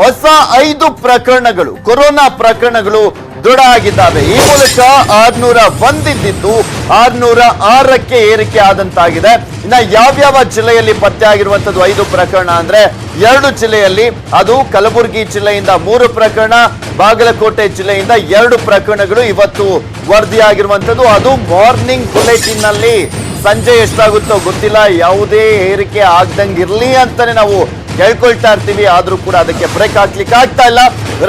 ಹೊಸ ಐದು ಪ್ರಕರಣಗಳು, ಕೊರೋನಾ ಪ್ರಕರಣಗಳು ದೃಢ ಆಗಿದ್ದಾವೆ ಈ ಮೂಲಕ ಆರ್ನೂರ ಒಂದಿದ್ದು ಆರ್ನೂರ ಆರಕ್ಕೆ ಏರಿಕೆ ಆದಂತಾಗಿದೆ. ಇನ್ನ ಯಾವ್ಯಾವ ಜಿಲ್ಲೆಯಲ್ಲಿ ಪತ್ತೆ ಆಗಿರುವಂತದ್ದು ಐದು ಪ್ರಕರಣ ಅಂದ್ರೆ ಎರಡು ಜಿಲ್ಲೆಯಲ್ಲಿ ಅದು ಕಲಬುರಗಿ ಜಿಲ್ಲೆಯಿಂದ ಮೂರು ಪ್ರಕರಣ, ಬಾಗಲಕೋಟೆ ಜಿಲ್ಲೆಯಿಂದ ಎರಡು ಪ್ರಕರಣಗಳು ಇವತ್ತು ವರದಿಯಾಗಿರುವಂತದ್ದು. ಅದು ಮಾರ್ನಿಂಗ್ ಬುಲೆಟಿನ್ನಲ್ಲಿ ಸಂಜೆ ಎಷ್ಟಾಗುತ್ತೋ ಗೊತ್ತಿಲ್ಲ. ಯಾವುದೇ ಏರಿಕೆ ಆಗ್ದಂಗಿರ್ಲಿ ಅಂತಾನೆ ನಾವು ಕೇಳ್ಕೊಳ್ತಾ ಇರ್ತೀವಿ, ಆದರೂ ಕೂಡ ಅದಕ್ಕೆ ಬ್ರೇಕ್ ಹಾಕ್ಲಿಕ್ಕೆ ಆಗ್ತಾ ಇಲ್ಲ.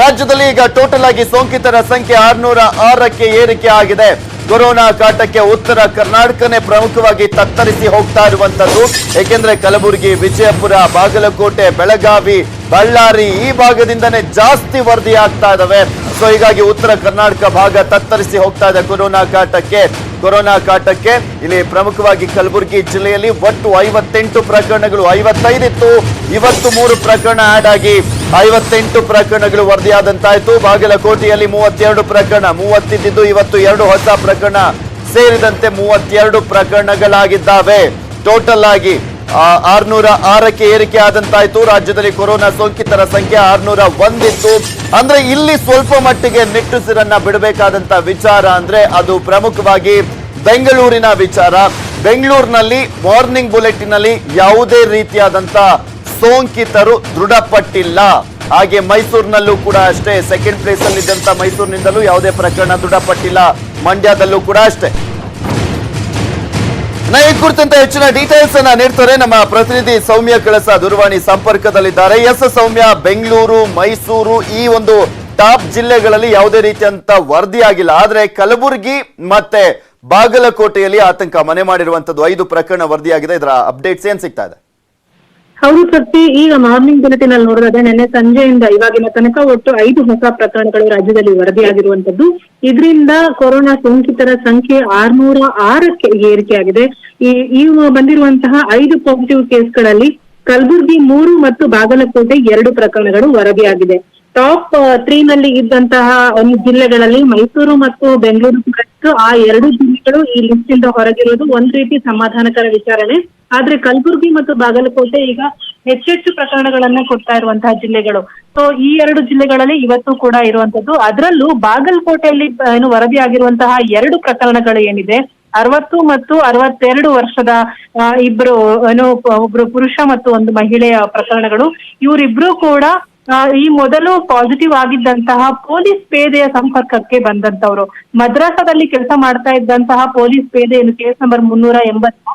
ರಾಜ್ಯದಲ್ಲಿ ಈಗ ಟೋಟಲ್ ಆಗಿ ಸೋಂಕಿತರ ಸಂಖ್ಯೆ ಆರ್ನೂರ ಆರಕ್ಕೆ ಏರಿಕೆ ಆಗಿದೆ. ಕೊರೋನಾ ಕಾಟಕ್ಕೆ ಉತ್ತರ ಕರ್ನಾಟಕನೇ ಪ್ರಮುಖವಾಗಿ ತತ್ತರಿಸಿ ಹೋಗ್ತಾ ಇರುವಂತದ್ದು ಏಕೆಂದ್ರೆ ಕಲಬುರಗಿ, ವಿಜಯಪುರ, ಬಾಗಲಕೋಟೆ, ಬೆಳಗಾವಿ, ಬಳ್ಳಾರಿ ಈ ಭಾಗದಿಂದನೇ ಜಾಸ್ತಿ ವರದಿ ಆಗ್ತಾ ಇದಾವೆ. ಸೊ ಹೀಗಾಗಿ ಉತ್ತರ ಕರ್ನಾಟಕ ಭಾಗ ತತ್ತರಿಸಿ ಹೋಗ್ತಾ ಇದೆ ಕೊರೋನಾ ಕಾಟಕ್ಕೆ. ಕೊರೋನಾ ಕಾಟಕ್ಕೆ ಇಲ್ಲಿ ಪ್ರಮುಖವಾಗಿ ಕಲಬುರಗಿ ಜಿಲ್ಲೆಯಲ್ಲಿ ಒಟ್ಟು ಐವತ್ತೆಂಟು ಪ್ರಕರಣಗಳು, ಐವತ್ತೈದಿತ್ತು, ಇವತ್ತು ಮೂರು ಪ್ರಕರಣ ಆಡ್ ಆಗಿ. ಐವತ್ತೆಂಟು ಪ್ರಕರಣಗಳು ವರದಿಯಾದಂತಾಯಿತು. ಬಾಗಲಕೋಟೆಯಲ್ಲಿ ಮೂವತ್ತೆರಡು ಪ್ರಕರಣ ಮೂವತ್ತಿದ್ದು ಇವತ್ತು ಎರಡು ಹೊಸ ಪ್ರಕರಣ ಸೇರಿದಂತೆ ಮೂವತ್ತೆರಡು ಪ್ರಕರಣಗಳಾಗಿದ್ದಾವೆ. ಟೋಟಲ್ ಆಗಿ ಆರ್ನೂರ ಆರಕ್ಕೆ ಏರಿಕೆ ಆದಂತಾಯಿತು. ರಾಜ್ಯದಲ್ಲಿ ಕೊರೋನಾ ಸೋಂಕಿತರ ಸಂಖ್ಯೆ ಆರ್ನೂರ ಒಂದಿತ್ತು. ಅಂದ್ರೆ ಇಲ್ಲಿ ಸ್ವಲ್ಪ ಮಟ್ಟಿಗೆ ನಿಟ್ಟುಸಿರನ್ನ ಬಿಡಬೇಕಾದಂತ ವಿಚಾರ ಅಂದ್ರೆ ಅದು ಪ್ರಮುಖವಾಗಿ ಬೆಂಗಳೂರಿನ ವಿಚಾರ. ಬೆಂಗಳೂರಿನಲ್ಲಿ ಮಾರ್ನಿಂಗ್ ಬುಲೆಟಿನ್ನಲ್ಲಿ ಯಾವುದೇ ರೀತಿಯಾದಂತ ಸೋಂಕಿತರು ದೃಢಪಟ್ಟಿಲ್ಲ. ಹಾಗೆ ಮೈಸೂರಿನಲ್ಲೂ ಕೂಡ ಅಷ್ಟೇ ಸೆಕೆಂಡ್ ಪ್ಲೇಸ್ ಅಲ್ಲಿ ಇದ್ದಂತ ಮೈಸೂರಿನಿಂದಲೂ ಯಾವುದೇ ಪ್ರಕರಣ ದೃಢಪಟ್ಟಿಲ್ಲ. ಮಂಡ್ಯದಲ್ಲೂ ಕೂಡ ಅಷ್ಟೇ. ನಾ ಈ ಕುರಿತಂತ ಹೆಚ್ಚಿನ ಡೀಟೇಲ್ಸ್ ಅನ್ನ ನೀಡ್ತಾರೆ ನಮ್ಮ ಪ್ರತಿನಿಧಿ ಸೌಮ್ಯ ಕಳಸ ದೂರವಾಣಿ ಸಂಪರ್ಕದಲ್ಲಿದ್ದಾರೆ. ಎಸ್ ಸೌಮ್ಯ, ಬೆಂಗಳೂರು, ಮೈಸೂರು, ಈ ಒಂದು ಟಾಪ್ ಜಿಲ್ಲೆಗಳಲ್ಲಿ ಯಾವುದೇ ರೀತಿಯಂತ ವರದಿ ಆಗಿಲ್ಲ. ಆದ್ರೆ ಕಲಬುರಗಿ ಮತ್ತೆ ಬಾಗಲಕೋಟೆಯಲ್ಲಿ ಆತಂಕ ಮನೆ ಮಾಡಿರುವಂತದ್ದು ಐದು ಪ್ರಕರಣ ವರದಿಯಾಗಿದೆ. ಇದರ ಅಪ್ಡೇಟ್ಸ್ ಏನ್ ಸಿಗ್ತಾ ಇದೆ? ಹೌದು ಸತ್ತಿ, ಈಗ ಮಾರ್ನಿಂಗ್ ಬುಲೆಟಿನ್ ಅಲ್ಲಿ ನೋಡಿದ್ರೆ ನಿನ್ನೆ ಸಂಜೆಯಿಂದ ಇವಾಗಿನ ತನಕ ಒಟ್ಟು ಐದು ಹೊಸ ಪ್ರಕರಣಗಳು ರಾಜ್ಯದಲ್ಲಿ ವರದಿಯಾಗಿರುವಂತದ್ದು ಇದರಿಂದ ಕೊರೋನಾ ಸೋಂಕಿತರ ಸಂಖ್ಯೆ ಆರ್ನೂರ ಆರಕ್ಕೆ ಏರಿಕೆಯಾಗಿದೆ. ಈ ಬಂದಿರುವಂತಹ ಐದು ಪಾಸಿಟಿವ್ ಕೇಸ್ಗಳಲ್ಲಿ ಕಲಬುರಗಿ ಮೂರು ಮತ್ತು ಬಾಗಲಕೋಟೆ ಎರಡು ಪ್ರಕರಣಗಳು ವರದಿಯಾಗಿದೆ. ಟಾಪ್ ತ್ರೀ ನಲ್ಲಿ ಇದ್ದಂತಹ ಒಂದು ಜಿಲ್ಲೆಗಳಲ್ಲಿ ಮೈಸೂರು ಮತ್ತು ಬೆಂಗಳೂರು ಆ ಎರಡು ಜಿಲ್ಲೆಗಳು ಈ ಲಿಸ್ಟ್ ಇಂದ ಹೊರಗಿರುವುದು ಒಂದ್ ರೀತಿ ಸಮಾಧಾನಕರ ವಿಚಾರಣೆ. ಆದ್ರೆ ಕಲಬುರಗಿ ಮತ್ತು ಬಾಗಲಕೋಟೆ ಈಗ ಹೆಚ್ಚೆಚ್ಚು ಪ್ರಕರಣಗಳನ್ನ ಕೊಡ್ತಾ ಇರುವಂತಹ ಜಿಲ್ಲೆಗಳು. ಸೊ ಈ ಎರಡು ಜಿಲ್ಲೆಗಳಲ್ಲಿ ಇವತ್ತು ಕೂಡ ಇರುವಂತದ್ದು. ಅದರಲ್ಲೂ ಬಾಗಲಕೋಟೆಯಲ್ಲಿ ಏನು ಏನು ವರದಿಯಾಗಿರುವಂತಹ ಎರಡು ಪ್ರಕರಣಗಳು ಏನಿದೆ, ಅರವತ್ತು ಮತ್ತು ಅರವತ್ತೆರಡು ವರ್ಷದ ಇಬ್ರು, ಏನು, ಒಬ್ರು ಪುರುಷ ಮತ್ತು ಒಂದು ಮಹಿಳೆಯ ಪ್ರಕರಣಗಳು. ಇವರಿಬ್ರು ಕೂಡ ಈ ಮೊದಲು ಪಾಸಿಟಿವ್ ಆಗಿದ್ದಂತಹ ಪೊಲೀಸ್ ಪೇದೆಯ ಸಂಪರ್ಕಕ್ಕೆ ಬಂದಂತವ್ರು. ಮದ್ರಾಸದಲ್ಲಿ ಕೆಲಸ ಮಾಡ್ತಾ ಇದ್ದಂತಹ ಪೊಲೀಸ್ ಪೇದೆಯನ್ನು ಕೇಸ್ ನಂಬರ್ ಮುನ್ನೂರ ಎಂಬತ್ತು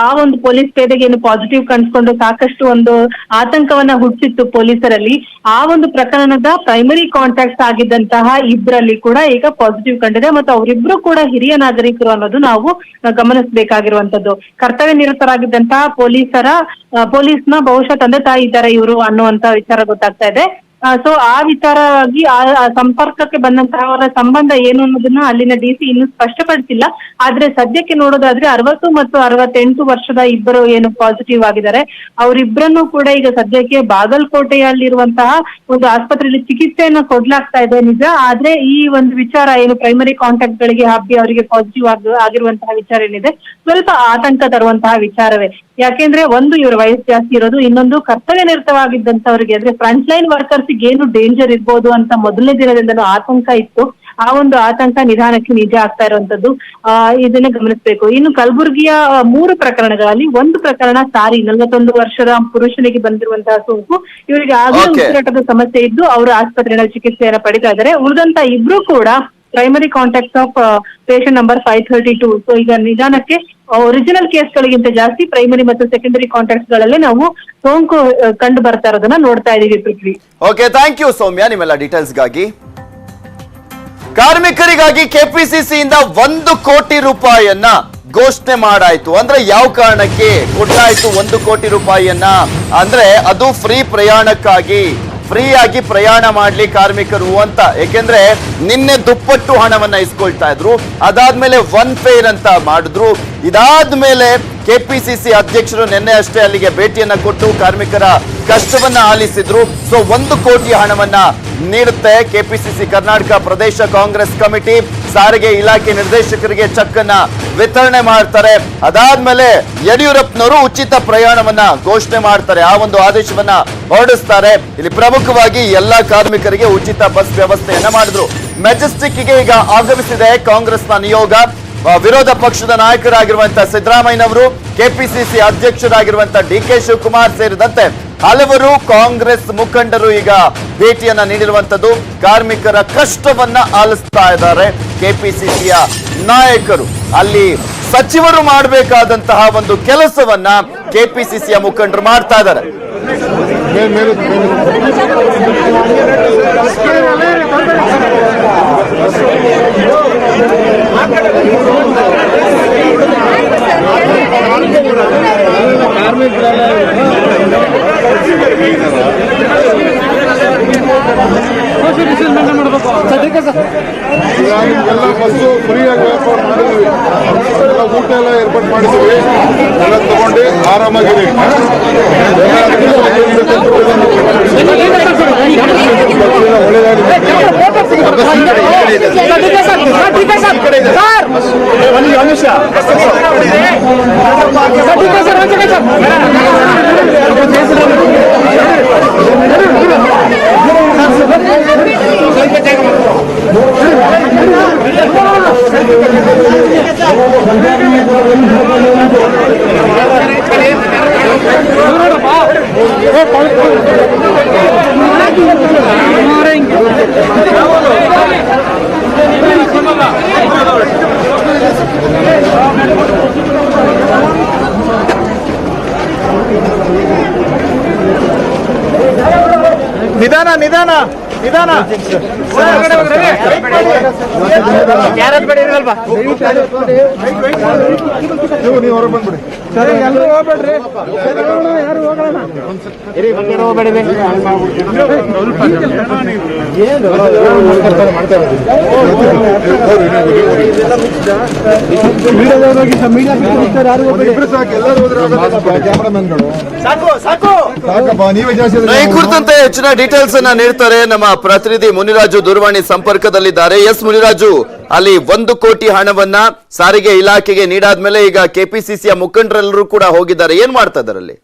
ಆ ಒಂದು ಪೊಲೀಸ್ ಪೇದೆಗೆ ಏನು ಪಾಸಿಟಿವ್ ಕಾಣಿಸ್ಕೊಂಡು ಸಾಕಷ್ಟು ಒಂದು ಆತಂಕವನ್ನ ಹುಟ್ಟಿತ್ತು ಪೊಲೀಸರಲ್ಲಿ. ಆ ಒಂದು ಪ್ರಕರಣದ ಪ್ರೈಮರಿ ಕಾಂಟ್ಯಾಕ್ಟ್ಸ್ ಆಗಿದ್ದಂತಹ ಇಬ್ಬರಲ್ಲಿ ಕೂಡ ಈಗ ಪಾಸಿಟಿವ್ ಕಂಡಿದೆ ಮತ್ತು ಅವರಿಬ್ರು ಕೂಡ ಹಿರಿಯ ನಾಗರಿಕರು ಅನ್ನೋದು ನಾವು ಗಮನಿಸಬೇಕಾಗಿರುವಂತದ್ದು. ಕರ್ತವ್ಯ ನಿರತರಾಗಿದ್ದಂತಹ ಪೊಲೀಸರ ಪೊಲೀಸ್ನ ಬಹುಶಃ ತಂದೆ ತಾಯಿ ಇದ್ದಾರೆ ಇವರು ಅನ್ನುವಂತ ವಿಚಾರ ಗೊತ್ತಾಗ್ತಾ ಇದೆ. ಸೊ ಆ ವಿಚಾರವಾಗಿ ಆ ಆ ಸಂಪರ್ಕಕ್ಕೆ ಬಂದಂತಹ ಅವರ ಸಂಬಂಧ ಏನು ಅನ್ನೋದನ್ನ ಅಲ್ಲಿನ ಡಿ ಸಿ ಇನ್ನೂ ಸ್ಪಷ್ಟಪಡಿಸಿಲ್ಲ. ಆದ್ರೆ ಸದ್ಯಕ್ಕೆ ನೋಡೋದಾದ್ರೆ ಅರವತ್ತು ಮತ್ತು ಅರವತ್ತೆಂಟು ವರ್ಷದ ಇಬ್ಬರು ಏನು ಪಾಸಿಟಿವ್ ಆಗಿದ್ದಾರೆ. ಅವರಿಬ್ಬರನ್ನು ಕೂಡ ಈಗ ಸದ್ಯಕ್ಕೆ ಬಾಗಲಕೋಟೆಯಲ್ಲಿರುವಂತಹ ಒಂದು ಆಸ್ಪತ್ರೆಯಲ್ಲಿ ಚಿಕಿತ್ಸೆಯನ್ನ ಕೊಡ್ಲಾಗ್ತಾ ಇದೆ ನಿಜ. ಆದ್ರೆ ಈ ಒಂದು ವಿಚಾರ ಏನು ಪ್ರೈಮರಿ ಕಾಂಟ್ಯಾಕ್ಟ್ ಗಳಿಗೆ ಹಬ್ಬಿ ಅವರಿಗೆ ಪಾಸಿಟಿವ್ ಆಗಿ, ಆಗಿರುವಂತಹ ವಿಚಾರ ಏನಿದೆ, ಸ್ವಲ್ಪ ಆತಂಕ ತರುವಂತಹ ವಿಚಾರವೇ. ಯಾಕೆಂದ್ರೆ ಒಂದು ಇವರ ವಯಸ್ಸು ಜಾಸ್ತಿ ಇರೋದು ಇನ್ನೊಂದು ಕರ್ತವ್ಯ ನಿರತವಾಗಿದ್ದಂತವರಿಗೆ ಅಂದ್ರೆ ಫ್ರಂಟ್ ಲೈನ್ ವರ್ಕರ್ಸ್ ಏನು ಡೇಂಜರ್ ಇರ್ಬೋದು ಅಂತ ಮೊದಲನೇ ದಿನದಿಂದಲೂ ಆತಂಕ ಇತ್ತು. ಆ ಒಂದು ಆತಂಕ ನಿಧಾನಕ್ಕೆ ನಿಜ ಆಗ್ತಾ ಇರುವಂತದ್ದು ಆ ಇದನ್ನ ಗಮನಿಸಬೇಕು. ಇನ್ನು ಕಲಬುರಗಿಯ ಮೂರು ಪ್ರಕರಣಗಳಲ್ಲಿ ಒಂದು ಪ್ರಕರಣ ಸಾರಿ ನಲವತ್ತೊಂದು ವರ್ಷದ ಪುರುಷನಿಗೆ ಬಂದಿರುವಂತಹ ಸೋಂಕು. ಇವರಿಗೆ ಆಗಲೇ Okay. ಉಸಿರಾಟದ ಸಮಸ್ಯೆ ಇದ್ದು ಅವರು ಆಸ್ಪತ್ರೆಯಲ್ಲಿ ಚಿಕಿತ್ಸೆಯನ್ನು ಪಡಿತಾ ಇದ್ದಾರೆ. ಉಳಿದಂತ ಇಬ್ರು ಕೂಡ primary contact of patient number five thirty two so ಈಗ ನಿಧಾನಕ್ಕೆ ಒರಿಜಿನಲ್ ಕೇಸ್ಗಳಿಗಿಂತ ಜಾಸ್ತಿ ಪ್ರೈಮರಿ ಮತ್ತು ಸೆಕೆಂಡರಿ ಕಾಂಟ್ಯಾಕ್ಟ್ಗಳಲ್ಲಿ ನಾವು ಸೋಂಕು ಕಂಡು ಬರ್ತಾ ಇರೋದನ್ನ ನೋಡ್ತಾ ಇದೀವಿ Prithvi. Okay thank you Soumya. ನಿಮ್ಮೆಲ್ಲ ಡೀಟೇಲ್ಸ್ಗಾಗಿ ಕಾರ್ಮಿಕರಿಗಾಗಿ ಕೆಪಿಸಿಸಿಯಿಂದ ಒಂದು ಕೋಟಿ ರೂಪಾಯಿಯನ್ನ ಘೋಷಣೆ ಮಾಡಾಯ್ತು. ಅಂದ್ರೆ ಯಾವ ಕಾರಣಕ್ಕೆ ಕೊಟ್ಟಾಯ್ತು ಒಂದು ಕೋಟಿ ರೂಪಾಯಿಯನ್ನ? ಅಂದ್ರೆ ಅದು ಫ್ರೀ ಪ್ರಯಾಣಕ್ಕಾಗಿ. ಫ್ರೀ ಆಗಿ ಪ್ರಯಾಣ ಮಾಡ್ಲಿ ಕಾರ್ಮಿಕರು ಅಂತ. ಯಾಕೆಂದ್ರೆ ನಿನ್ನೆ ದುಪ್ಪಟ್ಟು ಹಣವನ್ನ ಇಸ್ಕೊಳ್ತಾ ಇದ್ರು. ಅದಾದ್ಮೇಲೆ ಒನ್ ಫೇರ್ ಅಂತ ಮಾಡಿದ್ರು. ಇದಾದ್ಮೇಲೆ ಕೆಪಿಸಿಸಿ ಅಧ್ಯಕ್ಷರು ನಿನ್ನೆ ಅಷ್ಟೇ ಅಲ್ಲಿಗೆ ಭೇಟಿಯನ್ನ ಕೊಟ್ಟು ಕಾರ್ಮಿಕರ ಕಷ್ಟವನ್ನ ಆಲಿಸಿದ್ರು. ಸೊ ಒಂದು ಕೋಟಿ ಹಣವನ್ನ ನೀಡುತ್ತೆ. ಕೆಪಿಸಿಸಿ ಕರ್ನಾಟಕ ಪ್ರದೇಶ ಕಾಂಗ್ರೆಸ್ ಕಮಿಟಿ ಸಾರಿಗೆ ಇಲಾಖೆ ನಿರ್ದೇಶಕರಿಗೆ ಚೆಕ್ ಅನ್ನ ವಿತರಣೆ ಮಾಡ್ತಾರೆ. ಅದಾದ್ಮೇಲೆ ಯಡಿಯೂರಪ್ಪನವರು ಉಚಿತ ಪ್ರಯಾಣವನ್ನ ಘೋಷಣೆ ಮಾಡ್ತಾರೆ. ಆ ಒಂದು ಆದೇಶವನ್ನ ಹೊರಡಿಸ್ತಾರೆ. ಇಲ್ಲಿ ಪ್ರಮುಖವಾಗಿ ಎಲ್ಲಾ ಕಾರ್ಮಿಕರಿಗೆ ಉಚಿತ ಬಸ್ ವ್ಯವಸ್ಥೆಯನ್ನ ಮಾಡಿದ್ರು. ಮೆಜೆಸ್ಟಿಕ್ಗೆ ಈಗ ಆಗಮಿಸಿದೆ ಕಾಂಗ್ರೆಸ್ನ ನಿಯೋಗ. ವಿರೋಧ ಪಕ್ಷದ ನಾಯಕರಾಗಿರುವಂತಹ ಸಿದ್ದರಾಮಯ್ಯನವರು, ಕೆಪಿಸಿಸಿ ಅಧ್ಯಕ್ಷರಾಗಿರುವಂತಹ ಡಿ ಕೆ ಶಿವಕುಮಾರ್ ಸೇರಿದಂತೆ ಹಲವರು ಕಾಂಗ್ರೆಸ್ ಮುಖಂಡರು ಈಗ ಭೇಟಿಯನ್ನ ನೀಡಿರುವಂತದ್ದು. ಕಾರ್ಮಿಕರ ಕಷ್ಟವನ್ನ ಆಲಿಸ್ತಾ ಇದ್ದಾರೆ. ಕೆಪಿಸಿಸಿಯ ನಾಯಕರು ಅಲ್ಲಿ ಸಚಿವರು ಮಾಡಬೇಕಾದಂತಹ ಒಂದು ಕೆಲಸವನ್ನ ಕೆಪಿಸಿಸಿಯ ಮುಖಂಡರು ಮಾಡ್ತಾ ಇದ್ದಾರೆ. ವ್ಯವಸ್ಥೆ ಮಾಡಿದ್ವಿ ಎಲ್ಲ ಊಟ ಎಲ್ಲ ಏರ್ಪಾಟ್ ಮಾಡಿದ್ವಿ ಎಲ್ಲ ತಗೊಂಡು ಆರಾಮಾಗಿರಿ ನಿಧಾನ ಸಂಜೆ yana. ನೀವು ನೀವು ಹೊರಗೆ ಬಂದ್ಬಿಡಿ ಎಲ್ಲರೂ ಹೋಗ್ಬೇಡ್ರಿ ಯಾರು ಹೋಗೋಣ ಈ ಕುರಿತಂತೆ ಹೆಚ್ಚಿನ ಡೀಟೇಲ್ಸ್ ಅನ್ನ ನೀಡ್ತಾರೆ ನಮ್ಮ ಪ್ರತಿನಿಧಿ ಮುನಿರಾಜು ದೂರವಾಣಿ ಸಂಪರ್ಕದಲ್ಲಿದ್ದಾರೆ. ಎಸ್ ಮುನಿರಾಜು ಅಲ್ಲಿ ಒಂದು ಕೋಟಿ ಹಣವನ್ನ ಸಾರಿಗೆ ಇಲಾಖೆಗೆ ನೀಡಾದ್ಮೇಲೆ ಈಗ ಕೆಪಿಸಿಸಿಯ ಮುಖಂಡರೆಲ್ಲರೂ ಕೂಡ ಹೋಗಿದ್ದಾರೆ. ಏನ್ ಮಾಡ್ತಾ ಇದ್ದಾರೆ ಅಲ್ಲಿ?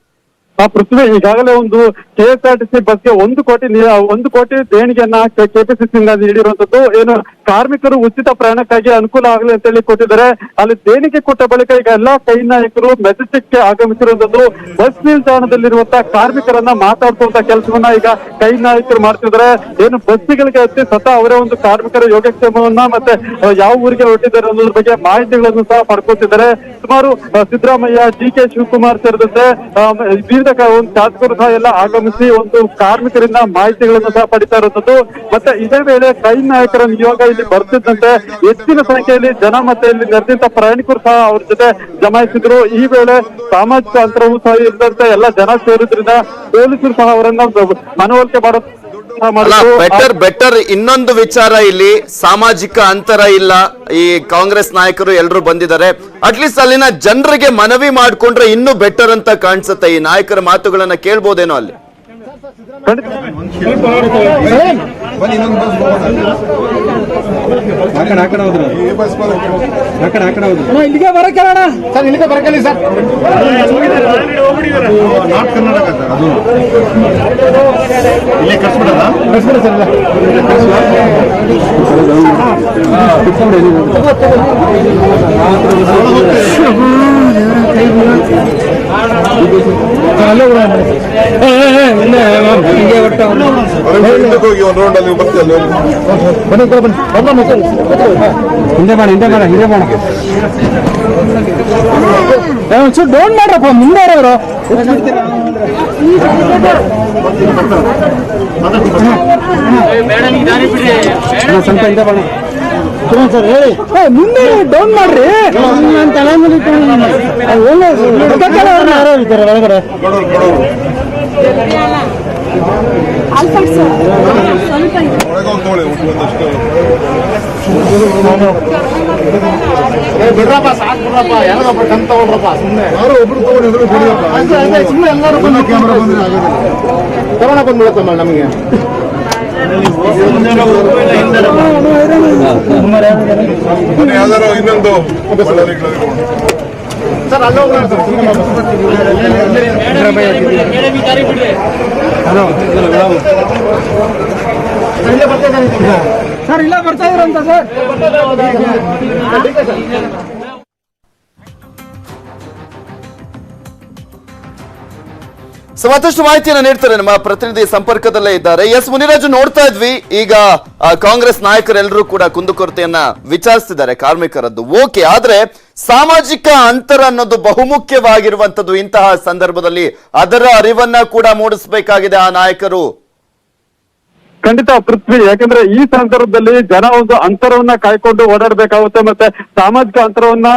ಆ ಪೃಥ್ವಿ ಈಗಾಗಲೇ ಒಂದು ಕೆಎಸ್ಆರ್ಟಿಸಿ ಬಸ್ಗೆ ಒಂದು ಕೋಟಿ ಒಂದು ಕೋಟಿ ದೇಣಿಗೆಯನ್ನ ಕೆಪಿಸಿಸಿಯಿಂದ ನೀಡಿರುವಂತದ್ದು ಏನು ಕಾರ್ಮಿಕರು ಉಚಿತ ಪ್ರಯಾಣಕ್ಕಾಗಿ ಅನುಕೂಲ ಆಗಲಿ ಅಂತ ಹೇಳಿ ಕೊಟ್ಟಿದ್ದಾರೆ. ಅಲ್ಲಿ ದೇಣಿಗೆ ಕೊಟ್ಟ ಬಳಿಕ ಈಗ ಎಲ್ಲಾ ಕೈ ನಾಯಕರು ಮೆಜೆಸ್ಟಿಕ್ಗೆ ಆಗಮಿಸಿರುವಂತದ್ದು ಬಸ್ ನಿಲ್ದಾಣದಲ್ಲಿರುವಂತಹ ಕಾರ್ಮಿಕರನ್ನ ಮಾತಾಡಿಸುವಂತ ಕೆಲಸವನ್ನ ಈಗ ಕೈ ನಾಯಕರು ಮಾಡ್ತಿದ್ದಾರೆ. ಏನು ಬಸ್ಸಿಗಳಿಗೆ ಹತ್ತಿ ಸ್ವತಃ ಅವರೇ ಒಂದು ಕಾರ್ಮಿಕರ ಯೋಗಕ್ಷೇಮವನ್ನ ಮತ್ತೆ ಯಾವ ಊರಿಗೆ ಹೊರಟಿದ್ದಾರೆ ಅನ್ನೋದ್ರ ಬಗ್ಗೆ ಮಾಹಿತಿಗಳನ್ನು ಸಹ ಪಡ್ಕೋತಿದ್ದಾರೆ. ಸುಮಾರು ಸಿದ್ದರಾಮಯ್ಯ, ಡಿ ಕೆ ಶಿವಕುಮಾರ್ ಸೇರಿದಂತೆ ಅಹ್, ಒಂದು ಶಾಸಕರು ಸಹ ಎಲ್ಲ ಆಗಮಿಸಿ ಒಂದು ಕಾರ್ಮಿಕರಿಂದ ಮಾಹಿತಿಗಳನ್ನು ಸಹ ಪಡಿತಾ ಇರುವಂತದ್ದು ಮತ್ತೆ ಇದೇ ವೇಳೆ ಕೈ ನಾಯಕರ ನಿಯೋಗ ಇಲ್ಲಿ ಬರ್ತಿದ್ದಂತೆ ಹೆಚ್ಚಿನ ಸಂಖ್ಯೆಯಲ್ಲಿ ಜನ ಮತ್ತೆ ಇಲ್ಲಿ ನೆರೆದಿದ್ದ ಪ್ರಯಾಣಿಕರು ಸಹ ಅವ್ರ ಜೊತೆ ಜಮಾಯಿಸಿದ್ರು ಈ ವೇಳೆ ಸಾಮಾಜಿಕ ಅಂತರವೂ ಸಹ ಇದ್ದಂತೆ ಎಲ್ಲ ಜನ ಸೇರಿದ್ರಿಂದ ಪೊಲೀಸರು ಸಹ ಅವರನ್ನ ಮನವೊಲಿಕೆ ಮಾಡೋ. ಬೆಟರ್ ಬೆಟರ್ ಇನ್ನೊಂದು ವಿಚಾರ ಇಲ್ಲಿ ಸಾಮಾಜಿಕ ಅಂತರ ಇಲ್ಲ. ಈ ಕಾಂಗ್ರೆಸ್ ನಾಯಕರು ಎಲ್ಲರೂ ಬಂದಿದ್ದಾರೆ. ಅಟ್ಲೀಸ್ಟ್ ಅಲ್ಲಿನ ಜನರಿಗೆ ಮನವಿ ಮಾಡ್ಕೊಂಡ್ರೆ ಇನ್ನೂ ಬೆಟರ್ ಅಂತ ಕಾಣಿಸುತ್ತೆ. ಈ ನಾಯಕರ ಮಾತುಗಳನ್ನ ಕೇಳ್ಬೋದೇನೋ ಅಲ್ಲಿ? ಇಲ್ಲಿಗೆ ಬರಕ್ಕೆ ಸರ್ ಇಲ್ಲಿಗೆ ಬರಕಲ್ಲಿ ಸರ್ ನಾರ್ತ್ ಕರ್ನಾಟಕ ಸರ್ ಅದು ಇಲ್ಲೇ ಕರ್ಸ್ಬಿಡಲ್ಲ ಕಳಿಸ್ಬಿಡಿ ಸರ್ ಹಿಂದಕ್ಕೆ ಹೋಗಿ ಒಂದು ರೌಂಡ್ ಅಲ್ಲಿ ಬರ್ತೀವಿ ಅಲ್ಲಿ ಹೋಗಿ. ಹಿಂದೆ ಮಾಡ ಹಿಂದೆ ಮಾಡ ಹಿಂದೆ ಮಾಡ ಒಂಚೂರು ಡೌನ್ ಮಾಡ್ರಪ್ಪ ಮುಂದೆ ಇರೋರು ಸ್ವಲ್ಪ ಹಿಂದೆ ಮಾಡ ಸರ್ ಹೇಳಿ. ಮುಂದೆ ಡೌನ್ ಮಾಡ್ರಿ. ತಲೆ ಒಳಗಡೆ ಕೊಡೋರು ಕೊಡೋರು ಒಳಗೆ ಹೋಗಿ ತಗೊಳ್ಳಿ ಒಂದಷ್ಟು ಬಿಡ್ರಪ್ಪ ಸಾಕು ಬಿಡ್ರಪ್ಪ. ಯಾರೋ ಕಣ್ ತಗೊಳ್ರಪ್ಪ ಸುಮ್ಮನೆ ಯಾರೋ ಒಬ್ರು ತಗೊಂಡು ಎದುರು ಬಿಡಿಯಪ್ಪ ಸುಮ್ಮನೆ ಎಲ್ಲರೂ ಕ್ಯಾಮ್ರಾ ಬಂದ್ರೆ ಆಗೋದಿಲ್ಲ. ಕೊರೋನಾ ಬಂದ್ಬಿಡುತ್ತಮ್ಮ ನಮಗೆ. ಯಾವ್ದಾರ ಇನ್ನೊಂದು ಸರ್ ಗಿಳ್ಳಾರಿ ಸರ್ ಇಲ್ಲ ಬರ್ತಾ ಇದ್ರಂತ ಸರ್. ಸೊ ಮಾಹಿತಿಯನ್ನು ನೀಡ್ತಾರೆ ನಮ್ಮ ಪ್ರತಿನಿಧಿ ಸಂಪರ್ಕದಲ್ಲೇ ಇದ್ದಾರೆ. ಎಸ್ ಮುನಿರಾಜು ನೋಡ್ತಾ ಇದ್ವಿ. ಈಗ ಕಾಂಗ್ರೆಸ್ ನಾಯಕರೆಲ್ಲರೂ ಕೂಡ ಕುಂದುಕೊರತೆಯನ್ನ ವಿಚಾರಿಸ್ತಿದ್ದಾರೆ ಕಾರ್ಮಿಕರದ್ದು. ಓಕೆ ಆದ್ರೆ ಸಾಮಾಜಿಕ ಅಂತರ ಅನ್ನೋದು ಬಹುಮುಖ್ಯವಾಗಿರುವಂತದ್ದು ಇಂತಹ ಸಂದರ್ಭದಲ್ಲಿ ಅದರ ಅರಿವನ್ನ ಕೂಡ ಮೂಡಿಸಬೇಕಾಗಿದೆ ಆ ನಾಯಕರು. ಖಂಡಿತ ಪೃಥ್ವಿ, ಯಾಕಂದ್ರೆ ಈ ಸಂದರ್ಭದಲ್ಲಿ ಜನ ಒಂದು ಅಂತರವನ್ನ ಕಾಯ್ಕೊಂಡು ಓಡಾಡ್ಬೇಕಾಗುತ್ತೆ ಮತ್ತೆ ಸಾಮಾಜಿಕ ಅಂತರವನ್ನ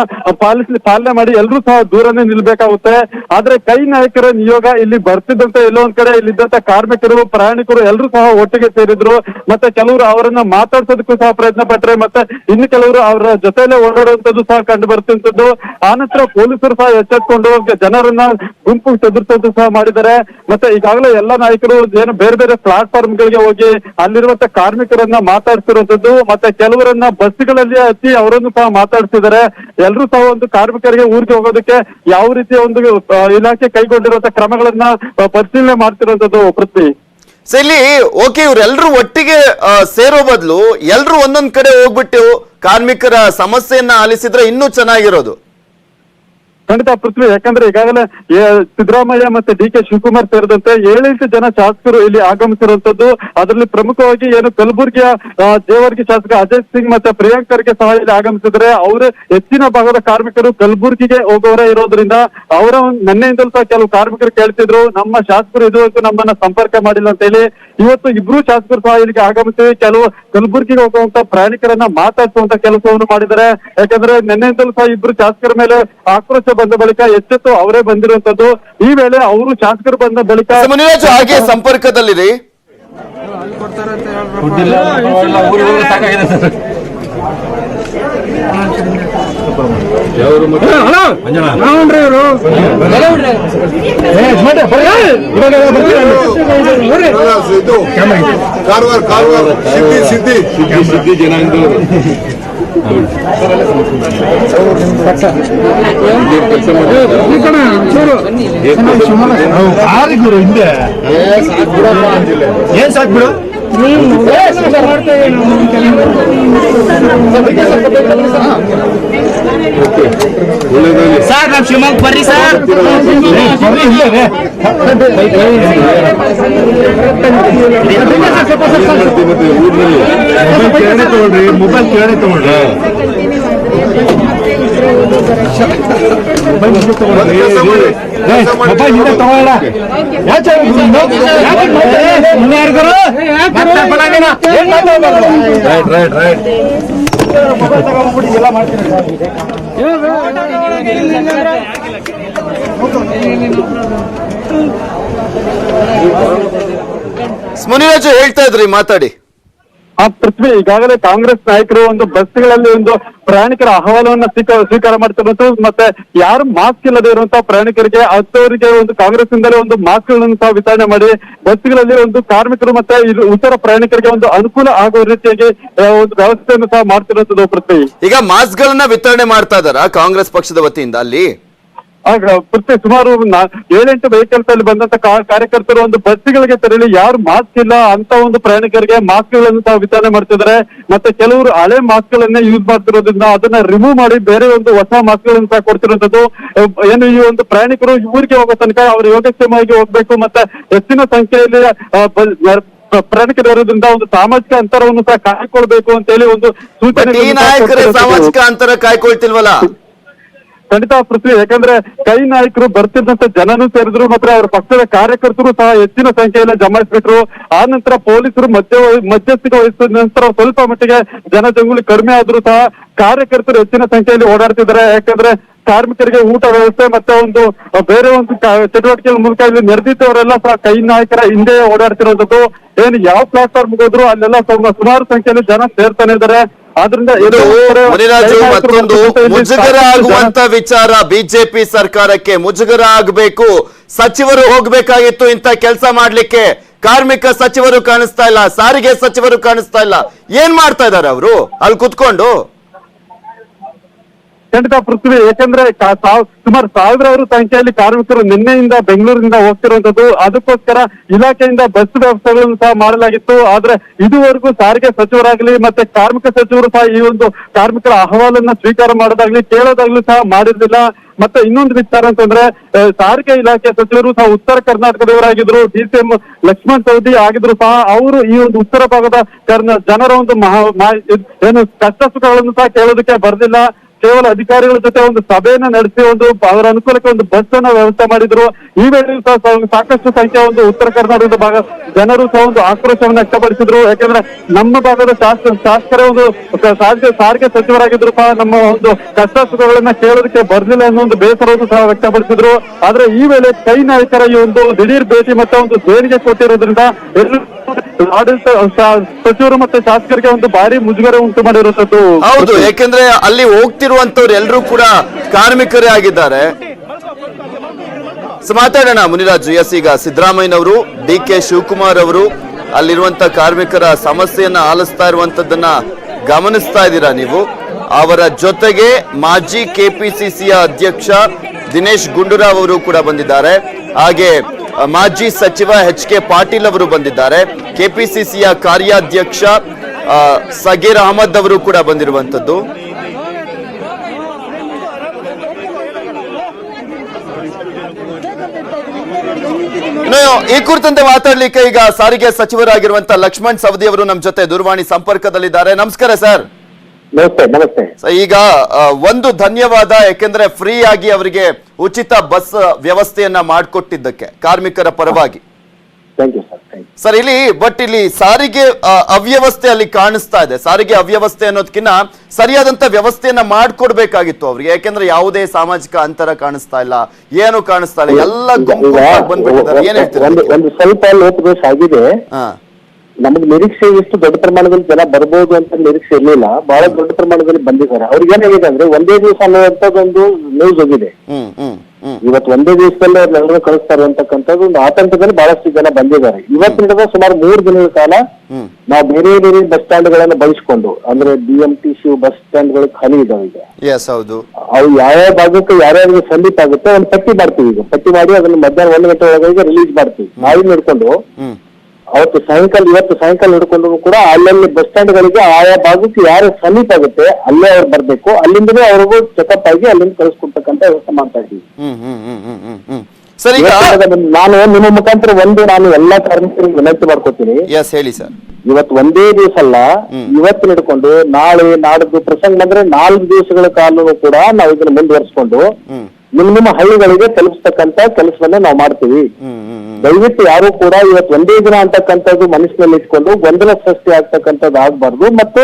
ಪಾಲಿಸಿ, ಪಾಲನೆ ಮಾಡಿ ಎಲ್ಲರೂ ಸಹ ದೂರನೇ ನಿಲ್ಬೇಕಾಗುತ್ತೆ. ಆದ್ರೆ ಕೈ ನಾಯಕರ ನಿಯೋಗ ಇಲ್ಲಿ ಬರ್ತಿದ್ದಂತ ಎಲ್ಲೋ ಒಂದ್ ಕಡೆ ಇಲ್ಲಿದ್ದಂತ ಕಾರ್ಮಿಕರು, ಪ್ರಯಾಣಿಕರು ಎಲ್ಲರೂ ಸಹ ಒಟ್ಟಿಗೆ ಸೇರಿದ್ರು. ಮತ್ತೆ ಕೆಲವರು ಅವರನ್ನ ಮಾತಾಡ್ಸೋದಕ್ಕೂ ಸಹ ಪ್ರಯತ್ನ ಪಟ್ರೆ ಮತ್ತೆ ಇನ್ನು ಕೆಲವರು ಅವರ ಜೊತೆಲೆ ಓಡಾಡುವಂತದ್ದು ಸಹ ಕಂಡು ಬರ್ತಿದ್ದು ಆನಂತರ ಪೊಲೀಸರು ಸಹ ಎಚ್ಚೆತ್ಕೊಂಡು ಜನರನ್ನ ಗುಂಪು ಚದುರಿಸೋದು ಸಹ ಮಾಡಿದ್ದಾರೆ. ಮತ್ತೆ ಈಗಾಗಲೇ ಎಲ್ಲ ನಾಯಕರು ಏನು ಬೇರೆ ಬೇರೆ ಪ್ಲಾಟ್ಫಾರ್ಮ್ ಗಳಿಗೆ ಹೋಗಿ ಅಲ್ಲಿರುವಂತ ಕಾರ್ಮಿಕರನ್ನ ಮಾತಾಡ್ತಿರುವಂತದ್ದು ಮತ್ತೆ ಕೆಲವರನ್ನ ಬಸ್ಗಳಲ್ಲಿ ಹಚ್ಚಿ ಅವರನ್ನು ಸಹ ಮಾತಾಡ್ತಿದ್ದಾರೆ. ಎಲ್ಲರೂ ಸಹ ಒಂದು ಕಾರ್ಮಿಕರಿಗೆ ಊರಿಗೆ ಹೋಗೋದಕ್ಕೆ ಯಾವ ರೀತಿಯ ಒಂದು ಇಲಾಖೆ ಕೈಗೊಂಡಿರುವಂತ ಕ್ರಮಗಳನ್ನ ಪರಿಶೀಲನೆ ಮಾಡ್ತಿರುವಂತದ್ದು ಪೃಥ್ವಿ ಇಲ್ಲಿ ಓಕೆ ಇವ್ರೆಲ್ರೂ ಒಟ್ಟಿಗೆ ಸೇರೋ ಬದಲು ಎಲ್ರು ಒಂದೊಂದ್ ಕಡೆ ಹೋಗ್ಬಿಟ್ಟು ಕಾರ್ಮಿಕರ ಸಮಸ್ಯೆಯನ್ನ ಆಲಿಸಿದ್ರೆ ಇನ್ನೂ ಚೆನ್ನಾಗಿರೋದು. ಖಂಡಿತ ಪೃಥ್ವಿ, ಯಾಕಂದ್ರೆ ಈಗಾಗಲೇ ಸಿದ್ದರಾಮಯ್ಯ ಮತ್ತೆ ಡಿ ಕೆ ಶಿವಕುಮಾರ್ ಸೇರಿದಂತೆ ಏಳೆಂಟು ಜನ ಶಾಸಕರು ಇಲ್ಲಿ ಆಗಮಿಸಿರುವಂತದ್ದು ಅದರಲ್ಲಿ ಪ್ರಮುಖವಾಗಿ ಏನು ಕಲಬುರಗಿಯ ಜೇವರ್ಗಿ ಶಾಸಕ ಅಜಯ್ ಸಿಂಗ್ ಮತ್ತೆ ಪ್ರಿಯಾಂಕ್ ಖರ್ಗೆ ಸಹ ಇಲ್ಲಿ ಆಗಮಿಸಿದ್ರೆ ಅವರು ಹೆಚ್ಚಿನ ಭಾಗದ ಕಾರ್ಮಿಕರು ಕಲಬುರಗಿಗೆ ಹೋಗೋರೇ ಇರೋದ್ರಿಂದ ಅವರ ನಿನ್ನೆಯಿಂದಲೂ ಸಹ ಕೆಲವು ಕಾರ್ಮಿಕರು ಕೇಳ್ತಿದ್ರು. ನಮ್ಮ ಶಾಸಕರು ಇದುವರೆಗೂ ನಮ್ಮನ್ನ ಸಂಪರ್ಕ ಮಾಡಿಲ್ಲ ಅಂತ ಹೇಳಿ. ಇವತ್ತು ಇಬ್ರು ಶಾಸಕರು ಸಹ ಇಲ್ಲಿಗೆ ಆಗಮಿಸಿ ಕೆಲವು ಕಲಬುರಗಿಗೆ ಹೋಗುವಂತ ಪ್ರಯಾಣಿಕರನ್ನ ಮಾತಾಡಿಸುವಂತ ಕೆಲಸವನ್ನು ಮಾಡಿದ್ದಾರೆ. ಯಾಕಂದ್ರೆ ನಿನ್ನೆಯಿಂದಲೂ ಸಹ ಇಬ್ರು ಶಾಸಕರ ಮೇಲೆ ಆಕ್ರೋಶ ಬಂದ ಬಳಿಕ ಎಚ್ಚೆತ್ತು ಅವರೇ ಬಂದಿರುವಂತದ್ದು. ಈ ವೇಳೆ ಅವರು ಶಾಸಕರು ಬಂದ ಬಳಿಕ ಹಾಗೆ ಸಂಪರ್ಕದಲ್ಲಿರಿ. ಕಾರವಾರ ಕಾರವಾರ ಕಾರವಾರ ಸಿದ್ದಿ ಸಿದ್ದಿ ಸಿದ್ದಿ ಜನಾಂಗದವರು. ಗುರು ಹಿಂದೆ ಏನ್ ಸಾಕ್ ಬಿಡು ಒಳ್ಳೆದಾಗಲಿ ಸರ್ ನಮ್ ಶಿವಮೊಗ್ಗ ಬರ್ರಿ ಸರ್ ಮತ್ತೆ ಊರಿನಲ್ಲಿ ಮೊಬೈಲ್ ಕೇಳೇ ತಗೊಳ್ರಿ ಮೊಬೈಲ್ ಕೇಳೇ ತಗೊಳ್ರಿ ಮೊಬೈಲ್ ಹಿಂದೆ ತಗೊಳ್ಳ ರೈಟ್ ರೈಟ್ ರೈಟ್ ಮುನಿರಾಜು ಹೇಳ್ತಾ ಇದ್ರಿ ಮಾತಾಡಿ. ಆ ಪೃಥ್ವಿ. ಈಗಾಗಲೇ ಕಾಂಗ್ರೆಸ್ ನಾಯಕರು ಒಂದು ಬಸ್ಗಳಲ್ಲಿ ಒಂದು ಪ್ರಯಾಣಿಕರ ಅಹವಾಲವನ್ನ ಸ್ವೀಕಾರ ಸ್ವೀಕಾರ ಮಾಡ್ತಿರುವಂತದ್ದು ಮತ್ತೆ ಯಾರು ಮಾಸ್ಕ್ ಇಲ್ಲದೆ ಇರುವಂತಹ ಪ್ರಯಾಣಿಕರಿಗೆ ಅಂತವರಿಗೆ ಒಂದು ಕಾಂಗ್ರೆಸ್ ಇಂದಲೇ ಒಂದು ಮಾಸ್ಕ್ಗಳನ್ನು ಸಹ ವಿತರಣೆ ಮಾಡಿ, ಬಸ್ಗಳಲ್ಲಿ ಒಂದು ಕಾರ್ಮಿಕರು ಮತ್ತೆ ಇತರ ಪ್ರಯಾಣಿಕರಿಗೆ ಒಂದು ಅನುಕೂಲ ಆಗುವ ರೀತಿಯಾಗಿ ಒಂದು ವ್ಯವಸ್ಥೆಯನ್ನು ಸಹ ಮಾಡ್ತಿರುವಂತದ್ದು ಪೃಥ್ವಿ. ಈಗ ಮಾಸ್ಕ್ ಗಳನ್ನ ವಿತರಣೆ ಮಾಡ್ತಾ ಇದಾರ ಕಾಂಗ್ರೆಸ್ ಪಕ್ಷದ ವತಿಯಿಂದ ಅಲ್ಲಿ? ಆಗ ಪ್ರತಿ ಸುಮಾರು ಏಳೆಂಟು ವೆಹಿಕಲ್ಸ್ ಅಲ್ಲಿ ಬಂದಂತ ಕಾರ್ಯಕರ್ತರು ಒಂದು ಬಸ್ಗಳಿಗೆ ತೆರಳಿ ಯಾರು ಮಾಸ್ಕ್ ಇಲ್ಲ ಅಂತ ಒಂದು ಪ್ರಯಾಣಿಕರಿಗೆ ಮಾಸ್ಕ್ಗಳನ್ನು ಸಹ ವಿತರಣೆ ಮಾಡ್ತಿದ್ದಾರೆ. ಮತ್ತೆ ಕೆಲವರು ಹಳೆ ಮಾಸ್ಕ್ ಗಳನ್ನೇ ಯೂಸ್ ಮಾಡ್ತಿರೋದ್ರಿಂದ ಅದನ್ನ ರಿಮೂವ್ ಮಾಡಿ ಬೇರೆ ಒಂದು ಹೊಸ ಮಾಸ್ಕ್ಗಳನ್ನು ಸಹ ಕೊಡ್ತಿರೋದು ಏನು ಈ ಒಂದು ಪ್ರಯಾಣಿಕರು ಊರಿಗೆ ಹೋಗೋ ತನಕ ಅವರು ಯೋಗಕ್ಷೇಮವಾಗಿ ಹೋಗ್ಬೇಕು ಮತ್ತೆ ಹೆಚ್ಚಿನ ಸಂಖ್ಯೆಯಲ್ಲಿ ಪ್ರಯಾಣಿಕರಿರೋದ್ರಿಂದ ಪ್ರಯಾಣಿಕರು ಇರೋದ್ರಿಂದ ಒಂದು ಸಾಮಾಜಿಕ ಅಂತರವನ್ನು ಸಹ ಕಾಯ್ಕೊಳ್ಬೇಕು ಅಂತ ಹೇಳಿ ಒಂದು ಸೂಚನೆ ಸಾಮಾಜಿಕ ಅಂತರ ಕಾಯ್ಕೊಳ್ತಿಲ್ವಲ್ಲ? ಖಂಡಿತ ಪೃಥ್ವಿ ಯಾಕಂದ್ರೆ ಕೈ ನಾಯಕರು ಬರ್ತಿದ್ದಂತ ಜನನು ಸೇರಿದ್ರು, ಮತ್ತೆ ಅವರ ಪಕ್ಷದ ಕಾರ್ಯಕರ್ತರು ಸಹ ಹೆಚ್ಚಿನ ಸಂಖ್ಯೆಯಲ್ಲಿ ಜಮಾಯಿಸ್ಬಿಟ್ರು. ಆ ನಂತರ ಪೊಲೀಸರು ಮಧ್ಯ ಮಧ್ಯಸ್ಥಿಕೆ ವಹಿಸಿದ ನಂತರ ಸ್ವಲ್ಪ ಮಟ್ಟಿಗೆ ಜನಜಂಗುಳಿ ಕಡಿಮೆ ಆದ್ರೂ ಸಹ ಕಾರ್ಯಕರ್ತರು ಹೆಚ್ಚಿನ ಸಂಖ್ಯೆಯಲ್ಲಿ ಓಡಾಡ್ತಿದ್ದಾರೆ. ಯಾಕಂದ್ರೆ ಕಾರ್ಮಿಕರಿಗೆ ಊಟ ವ್ಯವಸ್ಥೆ ಮತ್ತೆ ಒಂದು ಬೇರೆ ಒಂದು ಚಟುವಟಿಕೆಗಳ ಮೂಲಕ ಇಲ್ಲಿ ನೆರೆದಿದ್ದವರೆಲ್ಲ ಸಹ ಕೈ ನಾಯಕರ ಹಿಂದೆ ಓಡಾಡ್ತಿರೋದು ಏನು ಯಾವ ಪ್ಲಾಟ್ಫಾರ್ಮ್ ಹೋದ್ರು ಅಲ್ಲೆಲ್ಲ ಸುಮ- ಸುಮಾರು ಸಂಖ್ಯೆಯಲ್ಲಿ ಜನ ಸೇರ್ತಾನೆ ಇದ್ದಾರೆ. ಆದ್ರಿಂದ ಇದು ಮುನಿರಾಜು ಮತ್ತೊಂದು ಮುಜುಗರ ಆಗುವಂತ ವಿಚಾರ ಬಿಜೆಪಿ ಸರ್ಕಾರಕ್ಕೆ ಮುಜುಗರ ಆಗಬೇಕು ಸಚಿವರು ಹೋಗ್ಬೇಕಾಗಿತ್ತು ಇಂತ ಕೆಲಸ ಮಾಡ್ಲಿಕ್ಕೆ. ಕಾರ್ಮಿಕ ಸಚಿವರು ಕಾಣಿಸ್ತಾ ಇಲ್ಲ ಸಾರಿಗೆ ಸಚಿವರು ಕಾಣಿಸ್ತಾ ಇಲ್ಲ. ಏನ್ ಮಾಡ್ತಾ ಇದಾರೆ ಅವರು? ಅಲ್ಲಿ ಕುತ್ಕೊಂಡು? ಖಂಡಿತ ಪೃಥ್ವಿ ಯಾಕಂದ್ರೆ ಸುಮಾರು ಸಾವಿರಾರು ಸಂಖ್ಯೆಯಲ್ಲಿ ಕಾರ್ಮಿಕರು ನಿನ್ನೆಯಿಂದ ಬೆಂಗಳೂರಿನಿಂದ ಹೋಗ್ತಿರುವಂತದ್ದು ಅದಕ್ಕೋಸ್ಕರ ಇಲಾಖೆಯಿಂದ ಬಸ್ ವ್ಯವಸ್ಥೆಗಳನ್ನು ಸಹ ಮಾಡಲಾಗಿತ್ತು. ಆದ್ರೆ ಇದುವರೆಗೂ ಸಾರಿಗೆ ಸಚಿವರಾಗಲಿ ಮತ್ತೆ ಕಾರ್ಮಿಕ ಸಚಿವರು ಸಹ ಈ ಒಂದು ಕಾರ್ಮಿಕರ ಅಹವಾಲನ್ನ ಸ್ವೀಕಾರ ಮಾಡೋದಾಗ್ಲಿ, ಕೇಳೋದಾಗ್ಲಿ ಸಹ ಮಾಡಿರ್ಲಿಲ್ಲ. ಮತ್ತೆ ಇನ್ನೊಂದು ವಿಚಾರ ಅಂತಂದ್ರೆ ಸಾರಿಗೆ ಇಲಾಖೆ ಸಚಿವರು ಸಹ ಉತ್ತರ ಕರ್ನಾಟಕದವರಾಗಿದ್ರು, D C M Laxman Savadi ಆಗಿದ್ರು ಸಹ ಅವರು ಈ ಒಂದು ಉತ್ತರ ಭಾಗದ ಜನರ ಒಂದು ಮಹಾ ಏನು ಕಷ್ಟ ಸುಖಗಳನ್ನು ಸಹ ಕೇಳೋದಕ್ಕೆ ಬರ್ಲಿಲ್ಲ. ಕೇವಲ ಅಧಿಕಾರಿಗಳ ಜೊತೆ ಒಂದು ಸಭೆಯನ್ನ ನಡೆಸಿ ಒಂದು ಅವರ ಅನುಕೂಲಕ್ಕೆ ಒಂದು ಬಸ್ ಅನ್ನ ವ್ಯವಸ್ಥೆ ಮಾಡಿದ್ರು. ಈ ವೇಳೆ ಸಾಕಷ್ಟು ಸಂಖ್ಯೆ ಒಂದು ಉತ್ತರ ಕರ್ನಾಟಕದ ಭಾಗ ಜನರು ಸಹ ಒಂದು ಆಕ್ರೋಶವನ್ನು ವ್ಯಕ್ತಪಡಿಸಿದ್ರು. ಯಾಕಂದ್ರೆ ನಮ್ಮ ಭಾಗದ ಶಾಸಕ ಶಾಸಕರೇ ಒಂದು ಸಾರಿಗೆ ಸಾರಿಗೆ ಸಚಿವರಾಗಿದ್ರು ಸಹ ನಮ್ಮ ಒಂದು ಕಷ್ಟ ಸುಖಗಳನ್ನ ಕೇಳೋದಕ್ಕೆ ಬರ್ಲಿಲ್ಲ ಅನ್ನೋ ಒಂದು ಬೇಸರವನ್ನು ಸಹ ವ್ಯಕ್ತಪಡಿಸಿದ್ರು. ಆದ್ರೆ ಈ ವೇಳೆ ಕೈ ನಾಯಕರ ಈ ಒಂದು ದಿಢೀರ್ ಭೇಟಿ ಮತ್ತೆ ಒಂದು ದೇಣಿಗೆ ಕೊಟ್ಟಿರೋದ್ರಿಂದ ಎಲ್ಲರೂ ಆಡಳಿತ ಸಚಿವರು ಮತ್ತೆ ಶಾಸಕರಿಗೆ ಒಂದು ಭಾರಿ ಮುಜುಗರ ಉಂಟು ಮಾಡಿರುವಂತದ್ದು. ಹೌದು ಯಾಕೆಂದ್ರೆ ಅಲ್ಲಿ ಹೋಗ್ತಿರುವಂತವ್ರು ಎಲ್ಲರೂ ಕೂಡ ಕಾರ್ಮಿಕರೇ ಆಗಿದ್ದಾರೆ. ಮಾತಾಡೋಣ ಮುನಿರಾಜು, ಎಸ್, ಈಗ ಸಿದ್ದರಾಮಯ್ಯನವರು ಡಿ ಕೆ ಶಿವಕುಮಾರ್ ಅವರು ಅಲ್ಲಿರುವಂತ ಕಾರ್ಮಿಕರ ಸಮಸ್ಯೆಯನ್ನ ಆಲಿಸ್ತಾ ಇರುವಂತದ್ದನ್ನ ಗಮನಿಸ್ತಾ ಇದ್ದೀರಾ ನೀವು? ಅವರ ಜೊತೆಗೆ ಮಾಜಿ ಕೆಪಿಸಿಸಿಯ ಅಧ್ಯಕ್ಷ ದಿನೇಶ್ ಗುಂಡೂರಾವ್ ಅವರು ಕೂಡ ಬಂದಿದ್ದಾರೆ. ಹಾಗೆ, ಮಾಜಿ ಸಚಿವ ಎಚ್ ಕೆ ಪಾಟೀಲ್ ಅವರು ಬಂದಿದ್ದಾರೆ. ಕೆಪಿಸಿಸಿಯ ಕಾರ್ಯಾಧ್ಯಕ್ಷ ಸಗೀರ್ ಅಹಮದ್ ಅವರು ಕೂಡ ಬಂದಿರುವಂತದ್ದು ಈ ಕುರಿತಂತೆ ಮಾತಾಡ್ಲಿಕ್ಕೆ ಈಗ ಸಾರಿಗೆ ಸಚಿವರಾಗಿರುವಂತಹ ಲಕ್ಷ್ಮಣ್ ಸವದಿ ಅವರು ನಮ್ಮ ಜೊತೆ ದೂರವಾಣಿ ಸಂಪರ್ಕದಲ್ಲಿದ್ದಾರೆ. ನಮಸ್ಕಾರ ಸರ್. ಈಗ ಒಂದು ಧನ್ಯವಾದ ಯಾಕೆಂದ್ರೆ ಫ್ರೀ ಆಗಿ ಅವರಿಗೆ ಉಚಿತ ಬಸ್ ವ್ಯವಸ್ಥೆಯನ್ನ ಮಾಡಿಕೊಟ್ಟಿದ್ದಕ್ಕೆ ಕಾರ್ಮಿಕರ ಪರವಾಗಿ. Thank you sir thank sir ಇಲ್ಲಿ ಬಟ್ ಇಲ್ಲಿ ಸಾರಿಗೆ ಆ, ಅವ್ಯವಸ್ಥೆ ಅಲ್ಲಿ ಕಾಣಿಸ್ತಾ ಇದೆ. ಸಾರಿಗೆ ಅವ್ಯವಸ್ಥೆ ಅನ್ನೋದಕ್ಕಿಂತ ಸರಿಯಾದಂತ ವ್ಯವಸ್ಥೆಯನ್ನ ಮಾಡ್ಕೊಡ್ಬೇಕಾಗಿತ್ತು ಅವ್ರಿಗೆ. ಯಾಕೆಂದ್ರೆ ಯಾವುದೇ ಸಾಮಾಜಿಕ ಅಂತರ ಕಾಣಿಸ್ತಾ ಇಲ್ಲ ಏನು ಕಾಣಿಸ್ತಾ ಇಲ್ಲ ಎಲ್ಲ ಗುಂಪು ಬಂದ್ಬಿಟ್ಟಿದ್ದಾರೆ. ಏನ್ ಹೇಳ್ತೀರಾ ಒಂದು ಸ್ವಲ್ಪ ಲೋಪದೋಷ ಆಗಿದೆ. ಹಾ. ನಮಗೆ ನಿರೀಕ್ಷೆ ಇಷ್ಟು ದೊಡ್ಡ ಪ್ರಮಾಣದಲ್ಲಿ ಜನ ಬರ್ಬೋದು ಅಂತ ನಿರೀಕ್ಷೆ ಇರಲಿಲ್ಲ. ಬಹಳ ದೊಡ್ಡ ಪ್ರಮಾಣದಲ್ಲಿ ಬಂದಿದ್ದಾರೆ. ಅವ್ರಿಗೆ ಏನಾಗಿದೆ ಅಂದ್ರೆ ಒಂದೇ ದಿವಸ ಅನ್ನುವಂಥದ್ದೊಂದು ನ್ಯೂಸ್ ಹೋಗಿದೆ. ಹ್ಮ್ ಹ್ಮ್. ಇವತ್ತು ಒಂದೇ ದಿವಸದಲ್ಲಿ ಅವ್ರನ್ನೆಲ್ಲರೂ ಕಳಿಸ್ತಾರೆ ಅಂತಕ್ಕಂಥದ್ದು ಒಂದು ಆತಂಕದಲ್ಲಿ ಬಹಳಷ್ಟು ಜನ ಬಂದಿದ್ದಾರೆ. ಇವತ್ತು ನಡೆದ ಸುಮಾರು ಮೂರು ದಿನಗಳ ಕಾಲ ನಾವು ಬೇರೆ ಬೇರೆ ಬಸ್ ಸ್ಟ್ಯಾಂಡ್ಗಳನ್ನ ಬಳಸ್ಕೊಂಡು ಅಂದ್ರೆ B M T C bus ಸ್ಟ್ಯಾಂಡ್ಗಳು ಖಾಲಿ ಇದಾವೆ ಈಗ. ಹೌದು. ಅವು ಯಾವ್ಯಾವ ಭಾಗಕ್ಕೆ ಯಾರ್ಯಾರಿಗೆ ಸಮೀಪ ಆಗುತ್ತೆ ಒಂದು ಪಟ್ಟಿ ಮಾಡ್ತೀವಿ ಈಗ. ಪಟ್ಟಿ ಮಾಡಿ ಅದನ್ನ ಮಧ್ಯಾಹ್ನ ಒಂದು ಗಂಟೆ ಒಳಗೆ ರಿಲೀಸ್ ಮಾಡ್ತೀವಿ. ನಾಳೆ ಹಿಡ್ಕೊಂಡು ಹ್ಮ್. ಅವತ್ತು ಸಾಯಂಕಾಲ ಇವತ್ತು ಸಾಯಂಕಾಲ ಹಿಡ್ಕೊಂಡ್ರು ಕೂಡ ಅಲ್ಲಲ್ಲಿ ಬಸ್ ಸ್ಟ್ಯಾಂಡ್ಗಳಿಗೆ ಆಯಾ ಭಾಗಕ್ಕೆ ಯಾರು ಸಮೀಪ ಆಗುತ್ತೆ ಅಲ್ಲೇ ಅವ್ರು ಬರ್ಬೇಕು. ಅಲ್ಲಿಂದಲೇ ಅವ್ರಿಗೂ ಚೆಕಪ್ ಆಗಿ ಅಲ್ಲಿಂದ ಕಳಿಸ್ಕೊಡ್ತಕ್ಕಂತ ವ್ಯವಸ್ಥೆ ಮಾಡ್ತಾ ಇದ್ದೀವಿ. ಸರ್ ಈಗ ನಾನು ನಿಮ್ಮ ಮುಖಾಂತರ ಒಂದು ನಾನು ಎಲ್ಲಾ ಕಾರ್ಮಿಕರಿಗೆ ವಿನಂತಿ ಮಾಡ್ಕೋತೀನಿ. ಎಸ್ ಹೇಳಿ ಸರ್ ಇವತ್ತು ಒಂದೇ ದಿವಸ ಅಲ್ಲ ಇವತ್ತು ಹಿಡ್ಕೊಂಡು ನಾಳೆ ನಾಡದ್ದು ಪ್ರಸಂಗ ಬಂದ್ರೆ ನಾಲ್ಕು ದಿವಸಗಳ ಕಾಲನು ಕೂಡ ನಾವು ಇದನ್ನ ಮುಂದುವರಿಸ್ಕೊಂಡು ನಿಮ್ಮ ನಿಮ್ಮ ಹಳ್ಳಿಗಳಿಗೆ ತಲುಪಿಸ್ತಕ್ಕಂತ ಕೆಲಸವನ್ನ ನಾವು ಮಾಡ್ತೀವಿ. ದಯವಿಟ್ಟು ಯಾರು ಕೂಡ ಇವತ್ತು ಒಂದೇ ದಿನ ಅಂತಕ್ಕಂಥದ್ದು ಮನಸ್ಸಿನಲ್ಲಿ ಇಟ್ಕೊಂಡು ಗೊಂದಲ ಸೃಷ್ಟಿ ಆಗ್ತಕ್ಕಂಥದ್ದು ಆಗ್ಬಾರ್ದು ಮತ್ತು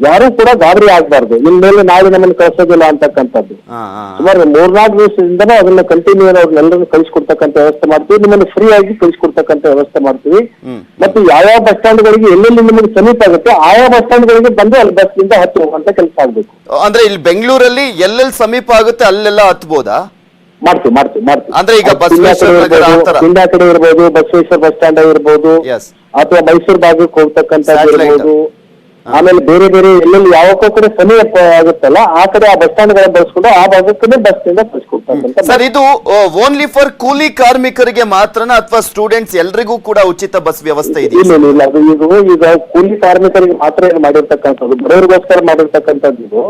ಯಾರು ಕೂಡ ಗಾಬರಿ ಆಗ್ಬಾರ್ದು. ಇನ್ಮೇಲೆ ನಾಳೆ ನಮ್ಮನ್ನು ಕಳಿಸೋದಿಲ್ಲ ಅಂತಕ್ಕಂಥದ್ದು. ಸುಮಾರು ಮೂರ್ನಾಲ್ಕು ದಿವಸದಿಂದನೂ ಅದನ್ನ ಕಂಟಿನ್ಯೂ ಅವ್ರನ್ನೆಲ್ಲರೂ ಕಳಿಸ್ಕೊಡ್ತಕ್ಕಂಥ ವ್ಯವಸ್ಥೆ ಮಾಡ್ತೀವಿ. ನಿಮ್ಮನ್ನು ಫ್ರೀ ಆಗಿ ಕಳಿಸ್ಕೊಡ್ತಕ್ಕಂಥ ವ್ಯವಸ್ಥೆ ಮಾಡ್ತೀವಿ. ಮತ್ತೆ ಯಾವ ಯಾವ ಬಸ್ ಸ್ಟ್ಯಾಂಡ್ಗಳಿಗೆ ಎಲ್ಲೆಲ್ಲಿ ನಿಮಗೆ ಸಮೀಪ ಆಗುತ್ತೆ ಆಯಾ ಬಸ್ ಸ್ಟ್ಯಾಂಡ್ಗಳಿಗೆ ಬಂದು ಅಲ್ಲಿ ಬಸ್ ಬಸ್ನಿಂದ ಹತ್ತು ಹೋಗುವಂತ ಕೆಲಸ ಆಗ್ಬೇಕು. ಅಂದ್ರೆ ಇಲ್ಲಿ ಬೆಂಗಳೂರಲ್ಲಿ ಎಲ್ಲೆಲ್ಲಿ ಸಮೀಪ ಆಗುತ್ತೆ ಅಲ್ಲೆಲ್ಲ ಹತ್ಬೋದಾ? ಮಾಡ್ತೀವಿ ಮಾಡ್ತೀವಿ ಮಾಡ್ತೀವಿ. ಅಂದ್ರೆ ಈಗ ಬಸ್ ಬಸವೇಶ್ವರ ಕಡೆ ಇರ್ಬೋದು, ಬಸವೇಶ್ವರ ಬಸ್ ಸ್ಟ್ಯಾಂಡ್ ಇರ್ಬೋದು ಅಥವಾ ಮೈಸೂರು ಭಾಗಕ್ಕೆ ಹೋಗ್ತಕ್ಕಂತ. ಇರ್ಬೋದು. ಆಮೇಲೆ ಬೇರೆ ಬೇರೆ ಎಲ್ಲೆಲ್ಲಿ ಯಾವ ಕಡೆ ಸಮಯ ಆಗುತ್ತಲ್ಲ ಆ ಕಡೆ ಆ ಬಸ್ ಸ್ಟ್ಯಾಂಡ್ಗಳನ್ನ ಬಳಸ್ಕೊಂಡು ಆ ಭಾಗಕ್ಕೆ ಬಸ್ನಿಂದ ಸರ್ ಇದು ಓನ್ಲಿ ಫಾರ್ ಕೂಲಿ ಕಾರ್ಮಿಕರಿಗೆ ಮಾತ್ರನ ಅಥವಾ ಸ್ಟೂಡೆಂಟ್ಸ್ ಎಲ್ರಿಗೂ ಕೂಡ ಉಚಿತ ಬಸ್ ವ್ಯವಸ್ಥೆ ಇದೆ ಇಲ್ಲ, ಇಲ್ಲ ಅದು ಇದು ಈಗ ಕೂಲಿ ಕಾರ್ಮಿಕರಿಗೆ ಮಾತ್ರ ಮಾಡಿರ್ತಕ್ಕಂಥದ್ದು ಬಡವರಿಗೋಸ್ಕರ ಮಾಡಿರ್ತಕ್ಕಂಥದ್ದು ಇದು.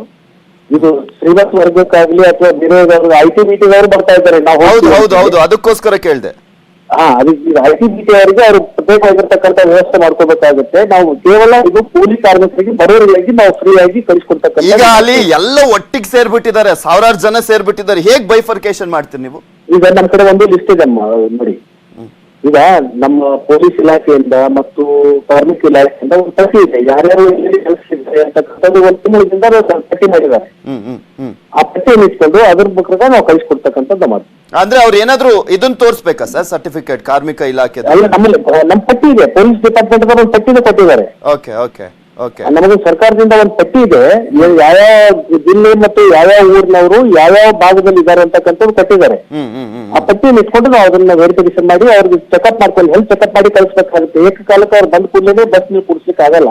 ಇದು ಶ್ರೀಮಂತ ವರ್ಗಕ್ಕಾಗ್ಲಿ ಅಥವಾ ಬೇರೆ ಐ ಟಿ ಬಿ ಟಿ ಅವರು ಬರ್ತಾ ಇದ್ದಾರೆ. ನಾವು ಹೌದು. ಹೌದು ಹೌದು. ಅದಕ್ಕೋಸ್ಕರ ಕೇಳ್ದೆ. ಹಾ ಅದಕ್ಕೆ ಐ ಟಿ ಬಿ ಟಿ ಅವರಿಗೆ ಅವರು ಪ್ರತ್ಯೇಕವಾಗಿರ್ತಕ್ಕಂಥ ವ್ಯವಸ್ಥೆ ಮಾಡ್ಕೋಬೇಕಾಗುತ್ತೆ. ನಾವು ಕೇವಲ ಇದು ಕೂಲಿ ಕಾರ್ಮಿಕರಿಗೆ ಬರೋರಿಗಾಗಿ ನಾವು ಫ್ರೀ ಆಗಿ ಕಳಿಸ್ಕೊಡ್ತಕ್ಕಂಥ ಈಗ ಅಲ್ಲಿ ಎಲ್ಲ ಒಟ್ಟಿಗೆ ಸೇರ್ಬಿಟ್ಟಿದ್ದಾರೆ. ಸಾವಿರಾರು ಜನ ಸೇರ್ಬಿಟ್ಟಿದ್ದಾರೆ. ಹೇಗ್ ಬೈಫರ್ಕೇಶನ್ ಮಾಡ್ತೀರಿ ನೀವು? ಈಗ ನಮ್ಮ ಕಡೆ ಒಂದು ಲಿಸ್ಟ್ ಇದೆ ಅಮ್ಮ, ನೋಡಿ. ಈಗ ನಮ್ಮ ಪೊಲೀಸ್ ಇಲಾಖೆಯಿಂದ ಮತ್ತು ಕಾರ್ಮಿಕ ಇಲಾಖೆಯಿಂದ ಒಂದು ಪಟ್ಟಿ ಇದೆ. ಯಾರ್ಯಾರು ಎಲ್ಲಿ ಅಂತಕ್ಕಂಥದ್ದು ಒಂದು ತಿಂಗಳಿಂದ ಪಟ್ಟಿ ಮಾಡಿದ್ದಾರೆ. ಆ ಪಟ್ಟಿಯನ್ನು ಇಟ್ಕೊಂಡು ಅದ್ರ ಮೂಲಕ ನಾವು ಕಳಿಸ್ಕೊಡ್ತಕ್ಕಂಥದ್ದು ಮಾಡ್ತೀವಿ. ಅಂದ್ರೆ ಅವ್ರು ಏನಾದ್ರು ಇದನ್ನ ತೋರಿಸ್ಬೇಕಾ ಸರ್ ಸರ್ಟಿಫಿಕೇಟ್ ಕಾರ್ಮಿಕ ಇಲಾಖೆ ಅಲ್ಲ ನಮ್ಮಲ್ಲಿ ನಮ್ಮ ಪಟ್ಟಿ ಇದೆ. ಪೊಲೀಸ್ ಡಿಪಾರ್ಟ್ಮೆಂಟ್ ಒಂದು ಪಟ್ಟಿನ ಕೊಟ್ಟಿದ್ದಾರೆ. Okay okay. ನಮಗೆ ಸರ್ಕಾರದಿಂದ ಒಂದು ಪಟ್ಟಿ ಇದೆ. ಯಾವ ಯಾವ್ಯಾವ ಜಿಲ್ಲೆ ಮತ್ತು ಯಾವ ಊರಿನವರು ಯಾವ್ಯಾವ ಭಾಗದಲ್ಲಿ ಇದ್ದಾರೆ ಅಂತಕ್ಕಂಥದ್ದು ಕೊಟ್ಟಿದ್ದಾರೆ. ಆ ಪಟ್ಟಿಯನ್ನು ಇಟ್ಕೊಂಡು ನಾವು ಅದನ್ನ ವೆರಿಫಿಕೇಶನ್ ಮಾಡಿ ಅವ್ರಿಗೆ ಚೆಕಪ್ ಮಾಡ್ಕೊಂಡು ಹೆಲ್ತ್ ಚೆಕಪ್ ಮಾಡಿ ಕಳಿಸ್ಬೇಕಾಗುತ್ತೆ. ಏಕಕಾಲಕ್ಕೆ ಅವ್ರು ಬಂದ ಕೂಡಲೇ ಬಸ್ನಲ್ಲಿ ಕೂಡಿಸ್ಲಿಕ್ಕೆ ಆಗಲ್ಲ.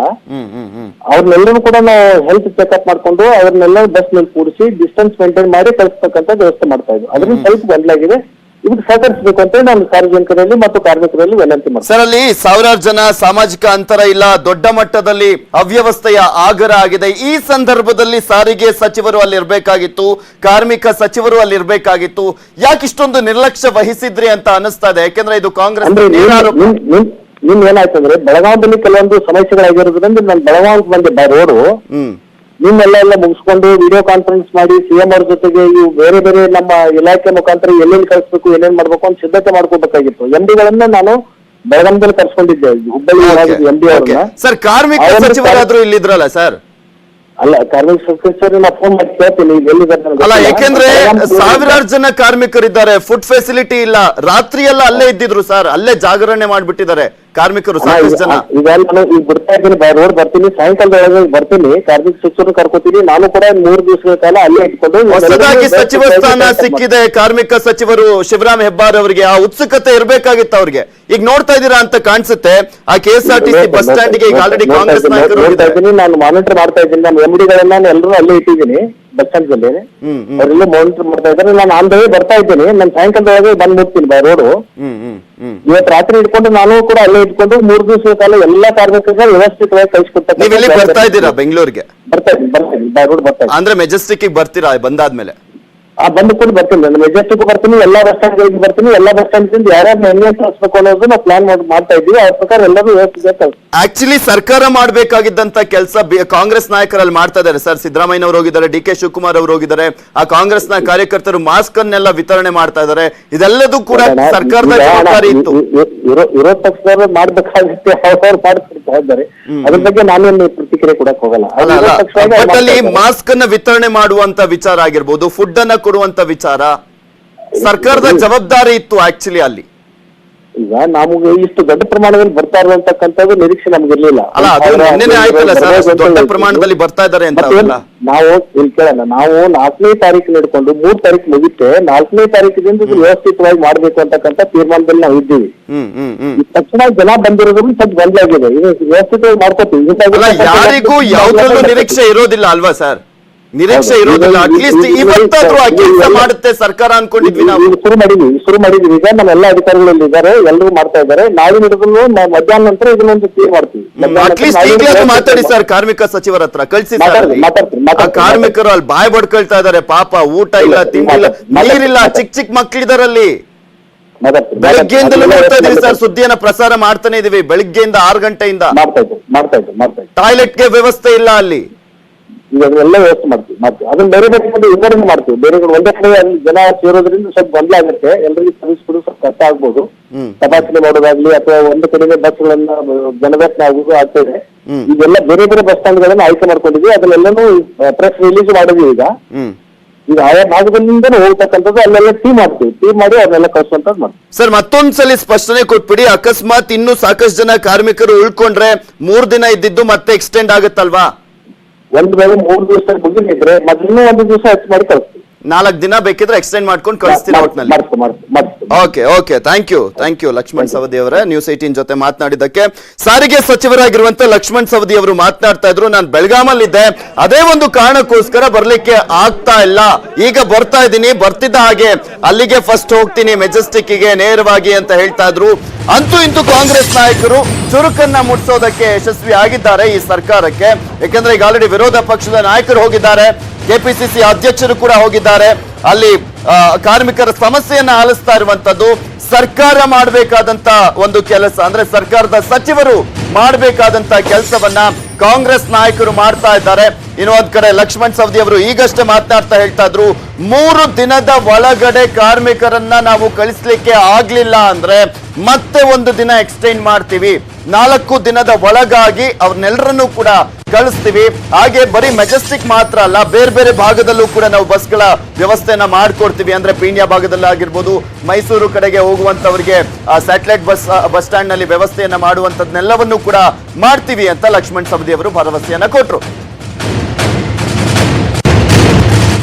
ಅವ್ರನ್ನೆಲ್ಲರೂ ಕೂಡ ನಾವು ಹೆಲ್ತ್ ಚೆಕಪ್ ಮಾಡ್ಕೊಂಡು ಅವ್ರನ್ನೆಲ್ಲ ಬಸ್ನಲ್ಲಿ ಕೂಡಿಸಿ ಡಿಸ್ಟೆನ್ಸ್ ಮೇಂಟೈನ್ ಮಾಡಿ ಕಳಿಸ್ತಕ್ಕಂಥ ವ್ಯವಸ್ಥೆ ಮಾಡ್ತಾ ಇದ್ವಿ. ಅದರಿಂದ ಸ್ವಲ್ಪ ಗೊಂದಲಾಗಿದೆ ಇದಕ್ಕೆ ಸಹಕರಿಸಬೇಕು ಅಂತ ನಾನು ಸಾರ್ವಜನಿಕರಲ್ಲಿ ಮತ್ತು ಕಾರ್ಮಿಕರಲ್ಲಿ ವಿನಂತಿ ಮಾಡ್ತೀನಿ. ಸರ್ ಅಲ್ಲಿ ಸಾವಿರಾರು ಜನ ಸಾಮಾಜಿಕ ಅಂತರ ಇಲ್ಲ ದೊಡ್ಡ ಮಟ್ಟದಲ್ಲಿ ಅವ್ಯವಸ್ಥೆಯ ಆಗರ ಆಗಿದೆ. ಈ ಸಂದರ್ಭದಲ್ಲಿ ಸಾರಿಗೆ ಸಚಿವರು ಅಲ್ಲಿ ಇರ್ಬೇಕಾಗಿತ್ತು ಕಾರ್ಮಿಕ ಸಚಿವರು ಅಲ್ಲಿ ಇರ್ಬೇಕಾಗಿತ್ತು ಯಾಕೆ ಇಷ್ಟೊಂದು ನಿರ್ಲಕ್ಷ್ಯ ವಹಿಸಿದ್ರಿ ಅಂತ ಅನಿಸ್ತಾ ಇದೆ? ಯಾಕೆಂದ್ರೆ ಇದು ಕಾಂಗ್ರೆಸ್ ಅಂದ್ರೆ ನೇರ ನಿಮ್- ಆರೋಪ. ನಿಮ್- ನಿಮ್- ನಿಮ್ ಏನಾಯ್ತು ಅಂದ್ರೆ ಬೆಳಗಾವಿಯಲ್ಲಿ ಕೆಲವೊಂದು ಸಮಸ್ಯೆಗಳಾಗಿರೋದ್ರಿಂದ ನಾನು ಬೆಳಗಾವಿ ಬಂದೆ ರೋಡು ಹ್ಮ್. ನಿಮ್ಮೆಲ್ಲ ಎಲ್ಲ ಮುಗಿಸ್ಕೊಂಡು ವಿಡಿಯೋ ಕಾನ್ಫರೆನ್ಸ್ ಮಾಡಿ ಸಿಎಂ ಅವ್ರ ಜೊತೆಗೆ ಇವು ಬೇರೆ ಬೇರೆ ನಮ್ಮ ಇಲಾಖೆ ಮುಖಾಂತರ ಎಲ್ಲೆಲ್ಲಿ ಕಳಿಸ್ಬೇಕು ಏನೇನ್ ಮಾಡ್ಬೇಕು ಅಂತ ಸಿದ್ಧತೆ ಮಾಡ್ಕೋಬೇಕಾಗಿತ್ತು ಎಂ ಡಿಗಳನ್ನ ನಾನು ಬೆಳಗಾವಿದಲ್ಲಿ ಕರ್ಸ್ಕೊಂಡಿದ್ದೆ. ಹುಬ್ಬಳ್ಳಿ ಎಂ ಡಿ ಅವ್ರನ್ನ. ಸರ್ ಕಾರ್ಮಿಕ ಸಚಿವರಾದ್ರೂ ಇಲ್ಲಿದ್ರಲ್ಲ ಸರ್ ಅಲ್ಲ ಕಾರ್ಮಿಕ ಸಚಿವರು ನಾ ಫೋನ್ ಮಾಡಿ ಕೇಳ್ತೀನಿ ಎಲ್ಲಿದ್ದಾರೆ ಅಲ್ಲ. ಯಾಕೆಂದ್ರೆ ಸಾವಿರಾರು ಜನ ಕಾರ್ಮಿಕರಿದ್ದಾರೆ ಫುಡ್ ಫೆಸಿಲಿಟಿ ಇಲ್ಲ ರಾತ್ರಿ ಎಲ್ಲ ಅಲ್ಲೇ ಇದ್ದಿದ್ರು ಸರ್ ಅಲ್ಲೇ ಜಾಗರಣೆ ಮಾಡ್ಬಿಟ್ಟಿದ್ದಾರೆ. ಕಾರ್ಮಿಕರು ಸಾಕಷ್ಟು ಜನ. ಈಗ ನಾನು ಈಗ ಬಿಡ್ತಾ ಇದ್ದೀನಿ ರೋಡ್ ಬರ್ತೀನಿ ಸಾಯಂಕಾಲದೊಳಗೆ ಬರ್ತೀನಿ ಕಾರ್ಮಿಕ ಸಚಿವರು ಕರ್ಕೋತೀನಿ ನಾನು ಕೂಡ ಮೂರು ದಿವಸಗಳ ಕಾಲ ಅಲ್ಲೇ ಇಟ್ಕೊಂಡು ಹೊಸದಾಗಿ ಸಚಿವ ಸ್ಥಾನ ಸಿಕ್ಕಿದೆ ಕಾರ್ಮಿಕ ಸಚಿವರು ಶಿವರಾಮ್ ಹೆಬ್ಬಾರ್ ಅವರಿಗೆ ಆ ಉತ್ಸುಕತೆ ಇರಬೇಕಾಗಿತ್ತು ಅವ್ರಿಗೆ. ಈಗ ನೋಡ್ತಾ ಇದ್ದೀರಾ ಅಂತ ಕಾಣಿಸುತ್ತೆ ಆ K S R T C bus ಸ್ಟ್ಯಾಂಡ್ಗೆ ಈಗ ಆಲ್ರೆಡಿ ಕಾಂಗ್ರೆಸ್ ನಾಯಕರು ನಾನು ಮಾನಿಟರ್ ಮಾಡ್ತಾ ಇದ್ದೀನಿ ನಾನು ಎಂ ಡಿಗಳನ್ನ ಎಲ್ಲರೂ ಅಲ್ಲೇ ಇಟ್ಟಿದ್ದೀನಿ. ಬಸ್ ಸ್ಟ್ಯಾಂಡ್ ಹ್ಮ್. ಅವರೆಲ್ಲ ಮಾನಿಟರ್ ಮಾಡ್ತಾ ಇದ್ದಾರೆ. ನಾನು ಆನ್ ದ ವೇ ಬರ್ತಾ ಇದ್ದೀನಿ. ನಾನು ಸಾಯಂಕಾಲದೊಳಗೆ ಬಂದ್ ಮುಟ್ತೀನಿ ಬೈ ರೋಡು ಇವತ್ತು ರಾತ್ರಿ ಇಟ್ಕೊಂಡು ನಾನು ಕೂಡ ಅಲ್ಲೇ ಇಟ್ಕೊಂಡು ಮೂರು ದಿವಸದ ಕಾಲ ಎಲ್ಲಾ ಕಾರ್ಮಿಕರಿಗೆ ವ್ಯವಸ್ಥಿತವಾಗಿ ಕಳಿಸ್ಕೊಡ್ತಾ ನೀವ್ ಇಲ್ಲಿ ಬರ್ತಾ ಇದ್ದೀರಾ ಬೆಂಗಳೂರಿಗೆ? ಬರ್ತಾ ಇದ್ದೀನಿ ಬರ್ತಾ ಇದ್ದೀನಿ. ಬೈ ರೋಡ್ ಬರ್ತಾ ಇದ್ದೀನಿ. ಅಂದ್ರೆ ಮೆಜೆಸ್ಟಿಕ್ ಬರ್ತೀರಾ ಬಂದಾದ್ಮೇಲೆ? ಆ ಬಂದ್ ಕೂಡ ಬರ್ತೀನಿ ನಾನು. ಮೆಜೆಸ್ಟಿಕ್ ಬರ್ತೀನಿ ಎಲ್ಲಾ ಬಸ್ ಸ್ಟ್ಯಾಂಡ್ ಗಳಿಗೆ ಬರ್ತೀನಿ ಎಲ್ಲಾ ಬಸ್ ಸ್ಟ್ಯಾಂಡ್ ಇಂದ ಯಾರ್ಯಾರು ಹೆಂಗೆ ಕಳಿಸ್ಬೇಕು ಅನ್ನೋದು ನಾವು ಪ್ಲಾನ್ ಮಾಡಿ ಮಾಡ್ತಾ ಇದ್ದೀವಿ. ಅವ್ರ ಪ್ರಕಾರ ಎಲ್ಲರೂ ವ್ಯವಸ್ಥೆ ಆಕ್ಚುಲಿ ಸರ್ಕಾರ ಮಾಡಬೇಕಾಗಿದ್ದಂತ ಕೆಲಸ ಕಾಂಗ್ರೆಸ್ ನಾಯಕರಲ್ಲಿ ಮಾಡ್ತಾ ಇದ್ದಾರೆ. ಸರ್ ಸಿದ್ದರಾಮಯ್ಯ ಅವರು ಹೋಗಿದ್ದಾರೆ ಡಿ ಕೆ ಶಿವಕುಮಾರ್ ಅವರು ಹೋಗಿದ್ದಾರೆ. ಆ ಕಾಂಗ್ರೆಸ್ನ ಕಾರ್ಯಕರ್ತರು ಮಾಸ್ಕ್ ಅನ್ನೆಲ್ಲ ವಿತರಣೆ ಮಾಡ್ತಾ ಇದ್ದಾರೆ. ಇದೆಲ್ಲದೂ ಕೂಡ ಸರ್ಕಾರದ ಜವಾಬ್ದಾರಿ ಇತ್ತು. ವಿರೋಧ ಪಕ್ಷದವರು ಮಾಡ್ಬೇಕಾಗುತ್ತೆ ಅವ್ರವ್ರು ಮಾಡ್ತಿರ್ತಾ ಇದ್ದಾರೆ. ಅದ್ರ ಬಗ್ಗೆ ನಾನೇನು ಪ್ರತಿಕ್ರಿಯೆ ಕೊಡಕ್ ಹೋಗಲ್ಲ. ಒಟ್ಟಲ್ಲಿ ಮಾಸ್ಕ್ ಅನ್ನ ವಿತರಣೆ ಮಾಡುವಂತ ವಿಚಾರ ಆಗಿರ್ಬೋದು ಫುಡ್ ಅನ್ನ ಕೊಡುವಂತ ವಿಚಾರ. ಸರ್ಕಾರದ ಜವಾಬ್ದಾರಿ ಇತ್ತು ಆಕ್ಚುಲಿ ಅಲ್ಲಿ. ಈಗ ನಮಗೆ ಇಷ್ಟು ದೊಡ್ಡ ಪ್ರಮಾಣದಲ್ಲಿ ಬರ್ತಾ ಇರುವಂತಕ್ಕಂಥದ್ದು ನಿರೀಕ್ಷೆ ನಮ್ಗೆ ಇರ್ಲಿಲ್ಲ ಅಲ್ಲ ಅದು ಅವ್ರ- ನಿನ್ನೆನೆ ಆಯ್ತಲ್ಲ ಸರ್ ದೊಡ್ಡ ಪ್ರಮಾಣದಲ್ಲಿ ಬರ್ತಾ ಇದ್ದಾರೆ ಅಂತ ಅಲ್ಲ. ನಾವು ಇಲ್ಲಿ ಕೇಳಲ್ಲ ನಾವು ನಾಲ್ಕನೇ ತಾರೀಕು ಹಿಡ್ಕೊಂಡು ಮೂರ್ ತಾರೀಕು ಮುಗಿತೆ ನಾಲ್ಕನೇ ತಾರೀಕಿನಿಂದ ಇದು ವ್ಯವಸ್ಥಿತವಾಗಿ ಮಾಡ್ಬೇಕು ಅಂತಕ್ಕಂಥ ತೀರ್ಮಾನದಲ್ಲಿ ನಾವು ಇದ್ದೀವಿ. ತಕ್ಷಣ ಜನ ಬಂದಿರೋದ್ರಿಂದ ಸ್ವಲ್ಪ ಗೊಂದಲ ಆಗಿದೆ. ಇದು ವ್ಯವಸ್ಥಿತವಾಗಿ ಮಾಡ್ಕೋತೀವಿ. ಯಾರಿಗೂ ಯಾವ್ದ್ರಲ್ಲೂ ನಿರೀಕ್ಷೆ ಇರೋದಿಲ್ಲ ಅಲ್ವಾ ಸರ್? ನಿರೀಕ್ಷೆ. ಇರೋದಿಲ್ಲ. ಅಟ್ಲೀಸ್ಟ್ ಇವತ್ತಾದ್ರೂ ಆ ಕೆಲಸ ಮಾಡುತ್ತೆ ಸರ್ಕಾರ ಅನ್ಕೊಂಡಿದ್ವಿ ನಾವು ಶುರು ಮಾಡಿದ್ವಿ ಶುರು ಮಾಡಿದ್ವಿ ಈಗ ನಮ್ಮ ಎಲ್ಲಾ ಅಧಿಕಾರಿಗಳಲ್ಲಿ ಇದ್ದಾರೆ ಎಲ್ಲರೂ ಮಾಡ್ತಾ ಇದ್ದಾರೆ. ನಾಳೆ ಹಿಡಿದ್ರು ಮಧ್ಯಾಹ್ನ ನಂತರ ಇದನ್ನೊಂದು ಕ್ಲಿಯರ್ ಮಾಡ್ತೀವಿ. ಅಟ್ಲೀಸ್ಟ್ ಈಗಲಾದ್ರೂ ಈಗಲೇ ಮಾತಾಡಿ ಸರ್ ಕಾರ್ಮಿಕ ಸಚಿವರ ಹತ್ರ. ಕಳಿಸಿ ಸರ್ ಆ ಕಾರ್ಮಿಕರು ಅಲ್ಲಿ ಬಾಯ್ ಬಡ್ಕೊಳ್ತಾ ಇದಾರೆ ಪಾಪ ಊಟ ಇಲ್ಲ ತಿಂಡಿ ಇಲ್ಲ. ಮಾತಾಡ್ತೀನಿ, ನೀರಿಲ್ಲ. ಚಿಕ್ಕ ಚಿಕ್ಕ ಮಕ್ಕಳಿದಾರಲ್ಲಿ ಬೆಳಗ್ಗೆಯಿಂದಲೂ ನೋಡ್ತಾ ಇದೀವಿ ಸರ್. ಸುದ್ದಿಯನ್ನ ಪ್ರಸಾರ ಮಾಡ್ತಾನೆ ಇದೀವಿ. ಬೆಳಿಗ್ಗೆಯಿಂದ ಆರು ಗಂಟೆಯಿಂದ. ಟಾಯ್ಲೆಟ್ಗೆ ವ್ಯವಸ್ಥೆ ಇಲ್ಲ ಅಲ್ಲಿ. ಈಗ ಅದನ್ನೆಲ್ಲ ವ್ಯವಸ್ಥೆ ಮಾಡ್ತೀವಿ. ಮಾಡ್ತೀವಿ ಅದನ್ನ ಬೇರೆ ಬೇರೆ ಕಡೆ ಇನ್ನೊಂದು ಮಾಡ್ತೀವಿ. ಬೇರೆ ಕಡೆ ಒಂದೇ ಕಡೆ ಅಲ್ಲಿ ಜನ ಸೇರೋದ್ರಿಂದ ಸ್ವಲ್ಪ ಗೊಂದಲ ಆಗುತ್ತೆ. ಎಲ್ಲರಿಗೂ ಸರ್ವಿಸ್ ಕೊಡೋದು ಸ್ವಲ್ಪ ಕಷ್ಟ ಆಗ್ಬೋದು. ತಪಾಸಣೆ ಮಾಡೋದಾಗ್ಲಿ ಅಥವಾ ಒಂದು ಕಡೆಗೆ ಬಸ್ಗಳನ್ನ ಜನದಟ್ಟಣೆ ಆಗೋದು ಆಗ್ತಾ ಇದೆ. ಹ್ಮ್. ಬೇರೆ ಬೇರೆ ಬಸ್ ಸ್ಟ್ಯಾಂಡ್ಗಳನ್ನ ಆಯ್ಕೆ ಮಾಡ್ಕೊಂಡಿದ್ವಿ ಅದನ್ನೆಲ್ಲನೂ ಪ್ರೆಸ್ ರಿಲೀಸ್ ಮಾಡಿದ್ವಿ ಈಗ. ಹ್ಮ್. ಈಗ ಆಯಾ ಭಾಗದಿಂದ ಹೋಗ್ತಕ್ಕಂಥದ್ದು ಅಲ್ಲೆಲ್ಲ ಟೀಮ್ ಮಾಡ್ತೀವಿ. ಟೀಮ್ ಮಾಡಿ ಅದನ್ನೆಲ್ಲ ಕಳ್ಸುವಂತದ್ದು ಮಾಡ್ತೀವಿ. ಸರ್ ಮತ್ತೊಂದ್ಸಲಿ ಸ್ಪಷ್ಟನೆ ಕೊಟ್ಬಿಡಿ. ಅಕಸ್ಮಾತ್ ಇನ್ನು ಸಾಕಷ್ಟು ಜನ ಕಾರ್ಮಿಕರು ಉಳ್ಕೊಂಡ್ರೆ ಮೂರ್ ದಿನ ಇದ್ದಿದ್ದು ಮತ್ತೆ ಎಕ್ಸ್ಟೆಂಡ್ ಆಗುತ್ತಲ್ವಾ? ಒಂದ್ ವೇಳೆ ಮೂರು ದಿವಸ ಮುಗಿದಿದ್ರೆ ಮೊದಲನೇ ಒಂದು ದಿವಸ ಹೆಚ್ಚು ಮಾಡಿ ಕಳಿಸ್ತೀವಿ ನಾಲ್ಕು ದಿನ ಬೇಕಿದ್ರೆ ಎಕ್ಸ್ಟೆಂಡ್ ಮಾಡ್ಕೊಂಡು ಕಳಿಸ್ತೀರಾ ಒಟ್ನಲ್ಲಿ? Okay okay thank you thank you Laxman Savadi ಅವರ ನ್ಯೂಸ್ ಏಟೀನ್ ಜೊತೆ ಮಾತನಾಡಿದ್ದಕ್ಕೆ ಸಾರಿಗೆ ಸಚಿವರಾಗಿರುವಂತ ಲಕ್ಷ್ಮಣ್ ಸವದಿ ಅವರು ಮಾತನಾಡ್ತಾ ಇದ್ರು. ನಾನು ಬೆಳಗಾಮಲ್ಲಿದ್ದೆ. ಅದೇ ಒಂದು ಕಾರಣಕ್ಕೋಸ್ಕರ ಬರ್ಲಿಕ್ಕೆ ಆಗ್ತಾ ಇಲ್ಲ. ಈಗ ಬರ್ತಾ ಇದ್ದೀನಿ. ಬರ್ತಿದ್ದ ಹಾಗೆ ಅಲ್ಲಿಗೆ ಫಸ್ಟ್ ಹೋಗ್ತೀನಿ ಮೆಜೆಸ್ಟಿಕ್ಗೆ ನೇರವಾಗಿ ಅಂತ ಹೇಳ್ತಾ ಇದ್ರು. ಅಂತೂ ಇಂತೂ ಕಾಂಗ್ರೆಸ್ ನಾಯಕರು ಚುರುಕನ್ನ ಮುಟ್ಸೋದಕ್ಕೆ ಯಶಸ್ವಿ ಆಗಿದ್ದಾರೆ ಈ ಸರ್ಕಾರಕ್ಕೆ. ಯಾಕಂದ್ರೆ ಈಗ ಆಲ್ರೆಡಿ ವಿರೋಧ ಪಕ್ಷದ ನಾಯಕರು ಹೋಗಿದ್ದಾರೆ. ಕೆಪಿಸಿಸಿ ಅಧ್ಯಕ್ಷರು ಕೂಡ ಹೋಗಿದ್ದಾರೆ. ಅಲ್ಲಿ ಕಾರ್ಮಿಕರ ಸಮಸ್ಯೆಯನ್ನ ಆಲಿಸ್ತಾ ಇರುವಂತದ್ದು ಸರ್ಕಾರ ಮಾಡಬೇಕಾದಂತ ಒಂದು ಕೆಲಸ, ಅಂದ್ರೆ ಸರ್ಕಾರದ ಸಚಿವರು ಮಾಡಬೇಕಾದಂತ ಕೆಲಸವನ್ನ ಕಾಂಗ್ರೆಸ್ ನಾಯಕರು ಮಾಡ್ತಾ ಇದ್ದಾರೆ. ಇನ್ನೊಂದ್ ಕಡೆ ಲಕ್ಷ್ಮಣ್ ಸವದಿ ಅವರು ಈಗಷ್ಟೇ ಮಾತನಾಡ್ತಾ ಹೇಳ್ತಾ ಇದ್ರು, ಮೂರು ದಿನದ ಒಳಗಡೆ ಕಾರ್ಮಿಕರನ್ನ ನಾವು ಕಳಿಸ್ಲಿಕ್ಕೆ ಆಗ್ಲಿಲ್ಲ ಅಂದ್ರೆ ಮತ್ತೆ ಒಂದು ದಿನ ಎಕ್ಸ್ಟೆಂಡ್ ಮಾಡ್ತೀವಿ. ನಾಲ್ಕು ದಿನದ ಒಳಗಾಗಿ ಅವ್ರನ್ನೆಲ್ಲರನ್ನೂ ಕೂಡ ಕಳಿಸ್ತೀವಿ. ಹಾಗೆ ಬರೀ ಮೆಜೆಸ್ಟಿಕ್ ಮಾತ್ರ ಅಲ್ಲ, ಬೇರೆ ಬೇರೆ ಭಾಗದಲ್ಲೂ ಕೂಡ ನಾವು ಬಸ್ಗಳ ವ್ಯವಸ್ಥೆಯನ್ನ ಮಾಡ್ಕೊಡ್ತೀವಿ. ಅಂದ್ರೆ ಪೀಣ್ಯ ಭಾಗದಲ್ಲಾಗಿರ್ಬೋದು ಮೈಸೂರು ಕಡೆಗೆ ಹೋಗುವಂತವರಿಗೆ ಸ್ಯಾಟಲೈಟ್ ಬಸ್ ಬಸ್ ಸ್ಟ್ಯಾಂಡ್ನಲ್ಲಿ ವ್ಯವಸ್ಥೆಯನ್ನ ಮಾಡುವಂತದ್ನೆಲ್ಲವನ್ನೂ ಕೂಡ ಮಾಡ್ತೀವಿ ಅಂತ ಲಕ್ಷ್ಮಣ್ ಸವದಿ ಅವರು ಭರವಸೆಯನ್ನ ಕೊಟ್ರು.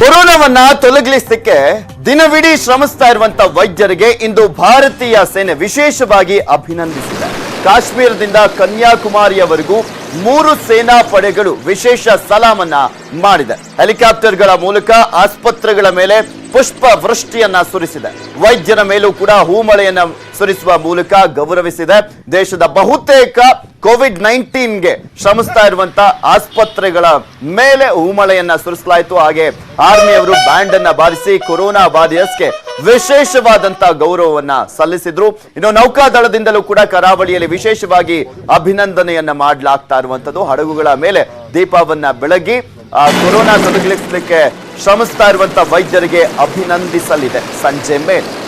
ಕೊರೋನಾವನ್ನ ತೊಲಗಿಸಲಿಕ್ಕೆ ದಿನವಿಡೀ ಶ್ರಮಿಸ್ತಾ ಇರುವಂತ ವೈದ್ಯರಿಗೆ ಇಂದು ಭಾರತೀಯ ಸೇನೆ ವಿಶೇಷವಾಗಿ ಅಭಿನಂದಿಸಿದೆ. ಕಾಶ್ಮೀರದಿಂದ ಕನ್ಯಾಕುಮಾರಿಯವರೆಗೂ ಮೂರು ಸೇನಾ ಪಡೆಗಳು ವಿಶೇಷ ಸಲಾಮನ್ನ ಮಾಡಿದೆ. ಹೆಲಿಕಾಪ್ಟರ್ಗಳ ಮೂಲಕ ಆಸ್ಪತ್ರೆಗಳ ಮೇಲೆ ಪುಷ್ಪ ವೃಷ್ಟಿಯನ್ನ ಸುರಿಸಿದೆ. ವೈದ್ಯರ ಮೇಲೂ ಕೂಡ ಹೂಮಳೆಯನ್ನ ಸುರಿಸುವ ಮೂಲಕ ಗೌರವಿಸಿದೆ. ದೇಶದ ಬಹುತೇಕ ಕೋವಿಡ್ ನೈನ್ಟೀನ್ಗೆ ಶ್ರಮಿಸ್ತಾ ಇರುವಂತ ಆಸ್ಪತ್ರೆಗಳ ಮೇಲೆ ಹೂಮಳೆಯನ್ನ ಸುರಿಸಲಾಯಿತು. ಹಾಗೆ ಆರ್ಮಿಯವರು ಬ್ಯಾಂಡ್ ಅನ್ನ ಬಾರಿಸಿ ಕೊರೋನಾ ಬಾಧಿಯಸ್ಗೆ ವಿಶೇಷವಾದಂತ ಗೌರವವನ್ನ ಸಲ್ಲಿಸಿದ್ರು. ಇನ್ನು ನೌಕಾದಳದಿಂದಲೂ ಕೂಡ ಕರಾವಳಿಯಲ್ಲಿ ವಿಶೇಷವಾಗಿ ಅಭಿನಂದನೆಯನ್ನ ಮಾಡಲಾಗ್ತಾ ಇರುವಂತದ್ದು. ಹಡಗುಗಳ ಮೇಲೆ ದೀಪವನ್ನ ಬೆಳಗಿ, ಆ ಕೊರೋನಾ ತೊಲಗಿಸಲಿಕ್ಕೆ ಶ್ರಮಿಸ್ತಾ ಇರುವಂತ ವೈದ್ಯರಿಗೆ ಅಭಿನಂದಿಸಲಿದೆ. ಸಂಜೆ ಮೇಲೆ.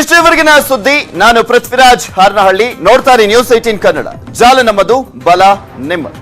ಇವಿಷ್ಟು ಇವರೆಗಿನ ಸುದ್ದಿ ನಾನು ಪೃಥ್ವಿರಾಜ್ ಹಾರ್ನಹಳ್ಳಿ ನೋಡ್ತಾರೆ ನ್ಯೂಸ್ ಏಟೀನ್ ಕನ್ನಡ. ಜಾಲ ನಮ್ಮದು ಬಲ ನಿಮ್ಮದು.